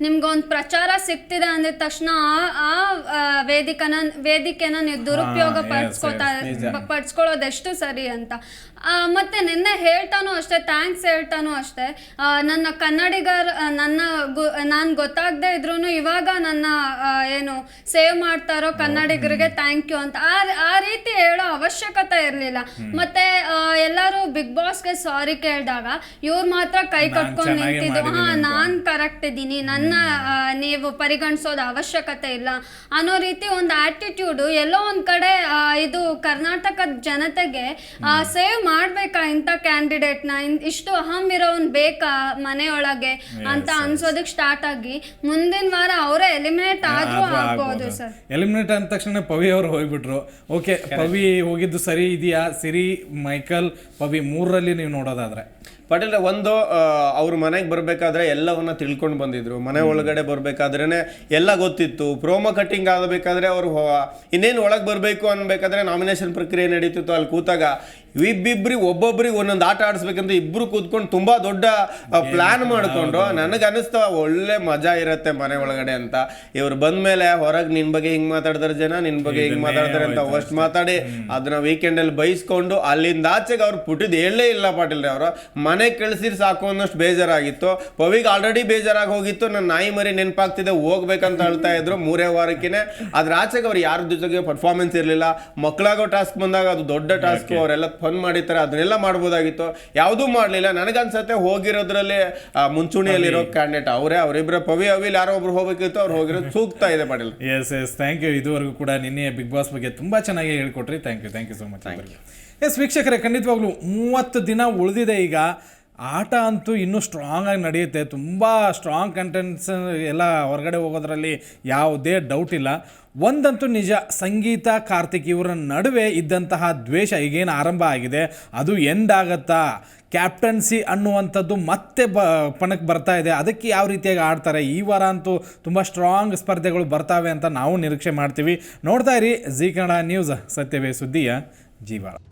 ನಿಮ್ಗೊಂದ್ ಪ್ರಚಾರ ಸಿಗ್ತಿದೆ ಅಂದಿದ ತಕ್ಷಣ ಆ- ವೇದಿಕನ ವೇದಿಕೆನ ನೀವು ದುರುಪಯೋಗ ಪಡಿಸ್ಕೊತಾ ಪಡಿಸ್ಕೊಳ್ಳೋದೆಷ್ಟು ಸರಿ ಅಂತ. ಮತ್ತೆ ನಿನ್ನೆ ಹೇಳ್ತಾನೂ ಅಷ್ಟೇ ಥ್ಯಾಂಕ್ಸ್ ಹೇಳ್ತಾನೂ ಅಷ್ಟೇ. ನನ್ನ ಕನ್ನಡಿಗರ್ ನನ್ನ ನಾನು ಗೊತ್ತಾಗದೆ ಇದ್ರು ಇವಾಗ ನನ್ನ ಏನು ಸೇವ್ ಮಾಡ್ತಾರೋ ಕನ್ನಡಿಗರಿಗೆ ಥ್ಯಾಂಕ್ ಯು ಅಂತ. ಆ ಆ ರೀತಿ ಇರಲಿಲ್ಲ. ಮತ್ತೆ ಎಲ್ಲರೂ ಬಿಗ್ ಬಾಸ್ಗೆ ಸಾರಿ ಕೇಳಿದಾಗ ಇವ್ರು ಮಾತ್ರ ಕೈ ಕಟ್ಕೊಂಡು ನಿಂತಿದ್ರು ನಿಂತಿದ್ದು. ಹಾ ನಾನು ಕರೆಕ್ಟ್ ಇದ್ದೀನಿ. ನನ್ನ ನೀವು ಪರಿಗಣಿಸೋದ ಅವಶ್ಯಕತೆ ಇಲ್ಲ ಅನ್ನೋ ರೀತಿ ಒಂದು ಆಟಿಟ್ಯೂಡ್ ಎಲ್ಲೋ ಒಂದ್ ಕಡೆ ಇದು ಕರ್ನಾಟಕದ ಜನತೆಗೆ ಸೇವ್ ಮಾಡ್ಬೇಕಾ ಇಂಥ ಕ್ಯಾಂಡಿಡೇಟ್ನ ಇಷ್ಟು ಅಹಂ ಇರೋನ್ ಬೇಕಾ ಮನೆಯೊಳಗೆ ಅಂತ ಅನ್ಸೋದಕ್ಕೆ ಸ್ಟಾರ್ಟ್ ಆಗಿ ಮುಂದಿನ ವಾರ ಅವರೇ ಎಲಿಮಿನೇಟ್ ಆದ್ರೂ ಆಗ್ಬಹುದು ಸರ್. ಎಲಿಮಿನೇಟ್ ಅಂದ ತಕ್ಷಣ ಪವಿ ಅವರು ಹೋಗ್ಬಿಟ್ರು. ಓಕೆ ಪವಿ ಹೋಗಿದ್ದು ಸರಿ ಇದೆಯಾ? ಸಿರಿ ಮೈಕಲ್ ಪವಿ ಮೂರರಲ್ಲಿ ನೀವು ನೋಡೋದಾದ್ರೆ. ಪಾಟೀಲ್ ಒಂದು ಅವ್ರ ಮನೆಗೆ ಬರಬೇಕಾದ್ರೆ ಎಲ್ಲವನ್ನ ತಿಳ್ಕೊಂಡು ಬಂದಿದ್ರು. ಮನೆ ಒಳಗಡೆ ಬರಬೇಕಾದ್ರೇ ಎಲ್ಲ ಗೊತ್ತಿತ್ತು. ಪ್ರೋಮೋ ಕಟ್ಟಿಂಗ್ ಆಗಬೇಕಾದ್ರೆ ಅವರು ಇನ್ನೇನು ಒಳಗೆ ಬರಬೇಕು ಅನ್ಬೇಕಾದ್ರೆ ನಾಮಿನೇಷನ್ ಪ್ರಕ್ರಿಯೆ ನಡೀತಿತ್ತು. ಅಲ್ಲಿ ಕೂತಾಗ ಇಬ್ಬಿಬ್ರಿಗೆ ಒಬ್ಬೊಬ್ರಿಗೆ ಒಂದೊಂದು ಆಟ ಆಡಿಸ್ಬೇಕಂತ ಇಬ್ರು ಕೂತ್ಕೊಂಡು ತುಂಬಾ ದೊಡ್ಡ ಪ್ಲಾನ್ ಮಾಡಿಕೊಂಡು ನನಗೆ ಅನಿಸ್ತಾ ಒಳ್ಳೆ ಮಜಾ ಇರುತ್ತೆ ಮನೆ ಒಳಗಡೆ ಅಂತ. ಇವ್ರು ಬಂದ್ಮೇಲೆ ಹೊರಗೆ ನಿನ್ನ ಬಗ್ಗೆ ಹಿಂಗೆ ಮಾತಾಡ್ತಾರೆ ಜನ ನಿನ್ನ ಬಗ್ಗೆ ಹಿಂಗೆ ಮಾತಾಡ್ತಾರೆ ಅಂತ ಅಷ್ಟು ಮಾತಾಡಿ ಅದನ್ನ ವೀಕೆಂಡಲ್ಲಿ ಬೈಸ್ಕೊಂಡು ಅಲ್ಲಿಂದ ಆಚೆಗೆ ಅವ್ರು ಪುಟ್ಟಿದ್ದು ಹೇಳಲೇ ಇಲ್ಲ ಪಾಟೀಲ್ ಅವರು. ಮನೆ ಕಳ್ಸಿರ್ ಸಾಕು ಅನ್ನೋಷ್ಟು ಬೇಜಾರಾಗಿತ್ತು. ಪವಿಗೆ ಆಲ್ರೆಡಿ ಬೇಜಾರಾಗಿ ಹೋಗಿತ್ತು. ನನ್ನ ನಾಯಿ ಮರಿ ನೆನಪಾಗ್ತಿದೆ ಹೋಗ್ಬೇಕಂತ ಹೇಳ್ತಾ ಇದ್ರು ಮೂರೇ ವಾರಕ್ಕಿನೇ. ಅದ್ರ ಆಚೆಗೆ ಅವ್ರು ಯಾರ ಜೊತೆಗೆ ಪರ್ಫಾರ್ಮೆನ್ಸ್ ಇರಲಿಲ್ಲ. ಮಕ್ಕಳಾಗೋ ಟಾಸ್ಕ್ ಬಂದಾಗ ಅದು ದೊಡ್ಡ ಟಾಸ್ಕ್ ಅವರೆಲ್ಲ ಫನ್ ಮಾಡಿರ್ತಾರೆ. ಅದನ್ನೆಲ್ಲ ಮಾಡ್ಬೋದಾಗಿತ್ತು. ಯಾವುದೂ ಮಾಡಲಿಲ್ಲ. ನನಗನ್ಸತ್ತೆ ಹೋಗಿರೋದ್ರಲ್ಲಿ ಮುಂಚೂಣಿಯಲ್ಲಿರೋ ಕ್ಯಾಂಡಿಡೇಟ್ ಅವರೇ. ಅವರಿಬ್ಬರ ಪವಿ ಅವಿಲ್ ಯಾರೋ ಒಬ್ರು ಹೋಗ್ಬೇಕಿತ್ತು. ಅವ್ರು ಹೋಗಿರೋದು ಸೂಕ್ತ ಇದೆ ಮಾಡಿಲ್ಲ ಎಸ್ ಎಸ್ ಥ್ಯಾಂಕ್ ಯು ಇದುವರೆಗೂ ಕೂಡ ನಿನ್ನೆ ಬಿಗ್ ಬಾಸ್ ಬಗ್ಗೆ ತುಂಬ ಚೆನ್ನಾಗಿ ಹೇಳ್ಕೊಟ್ರಿ. Thank you thank you so much yes, ವೀಕ್ಷಕರೇ, ಖಂಡಿತವಾಗ್ಲೂ ಮೂವತ್ತು ದಿನ ಉಳಿದಿದೆ ಈಗ. ಆಟ ಅಂತೂ ಇನ್ನೂ ಸ್ಟ್ರಾಂಗ್ ಆಗಿ ನಡೆಯುತ್ತೆ. ತುಂಬ ಸ್ಟ್ರಾಂಗ್ ಕಂಟೆಂಟ್ಸ್ ಎಲ್ಲ ಹೊರಗಡೆ ಹೋಗೋದ್ರಲ್ಲಿ ಯಾವುದೇ ಡೌಟ್ ಇಲ್ಲ. ಒಂದಂತೂ ನಿಜ, ಸಂಗೀತ, ಕಾರ್ತಿಕ್ ಇವರ ನಡುವೆ ಇದ್ದಂತಹ ದ್ವೇಷ ಈಗೇನು ಆರಂಭ ಆಗಿದೆ. ಅದು ಎಂಡ್ ಆಗತ್ತಾ? ಕ್ಯಾಪ್ಟನ್ಸಿ ಅನ್ನುವಂಥದ್ದು ಮತ್ತೆ ಬ ಪಣಕ್ಕೆ ಬರ್ತಾ ಇದೆ. ಅದಕ್ಕೆ ಯಾವ ರೀತಿಯಾಗಿ ಆಡ್ತಾರೆ? ಈ ವಾರ ಅಂತೂ ತುಂಬ ಸ್ಟ್ರಾಂಗ್ ಸ್ಪರ್ಧೆಗಳು ಬರ್ತಾವೆ ಅಂತ ನಾವು ನಿರೀಕ್ಷೆ ಮಾಡ್ತೀವಿ. ನೋಡ್ತಾ ಇರಿ ಜಿ ಕನ್ನಡ ನ್ಯೂಸ್ ಸತ್ಯವೇ ಸುದ್ದಿಯ ಜೀವಾಳ.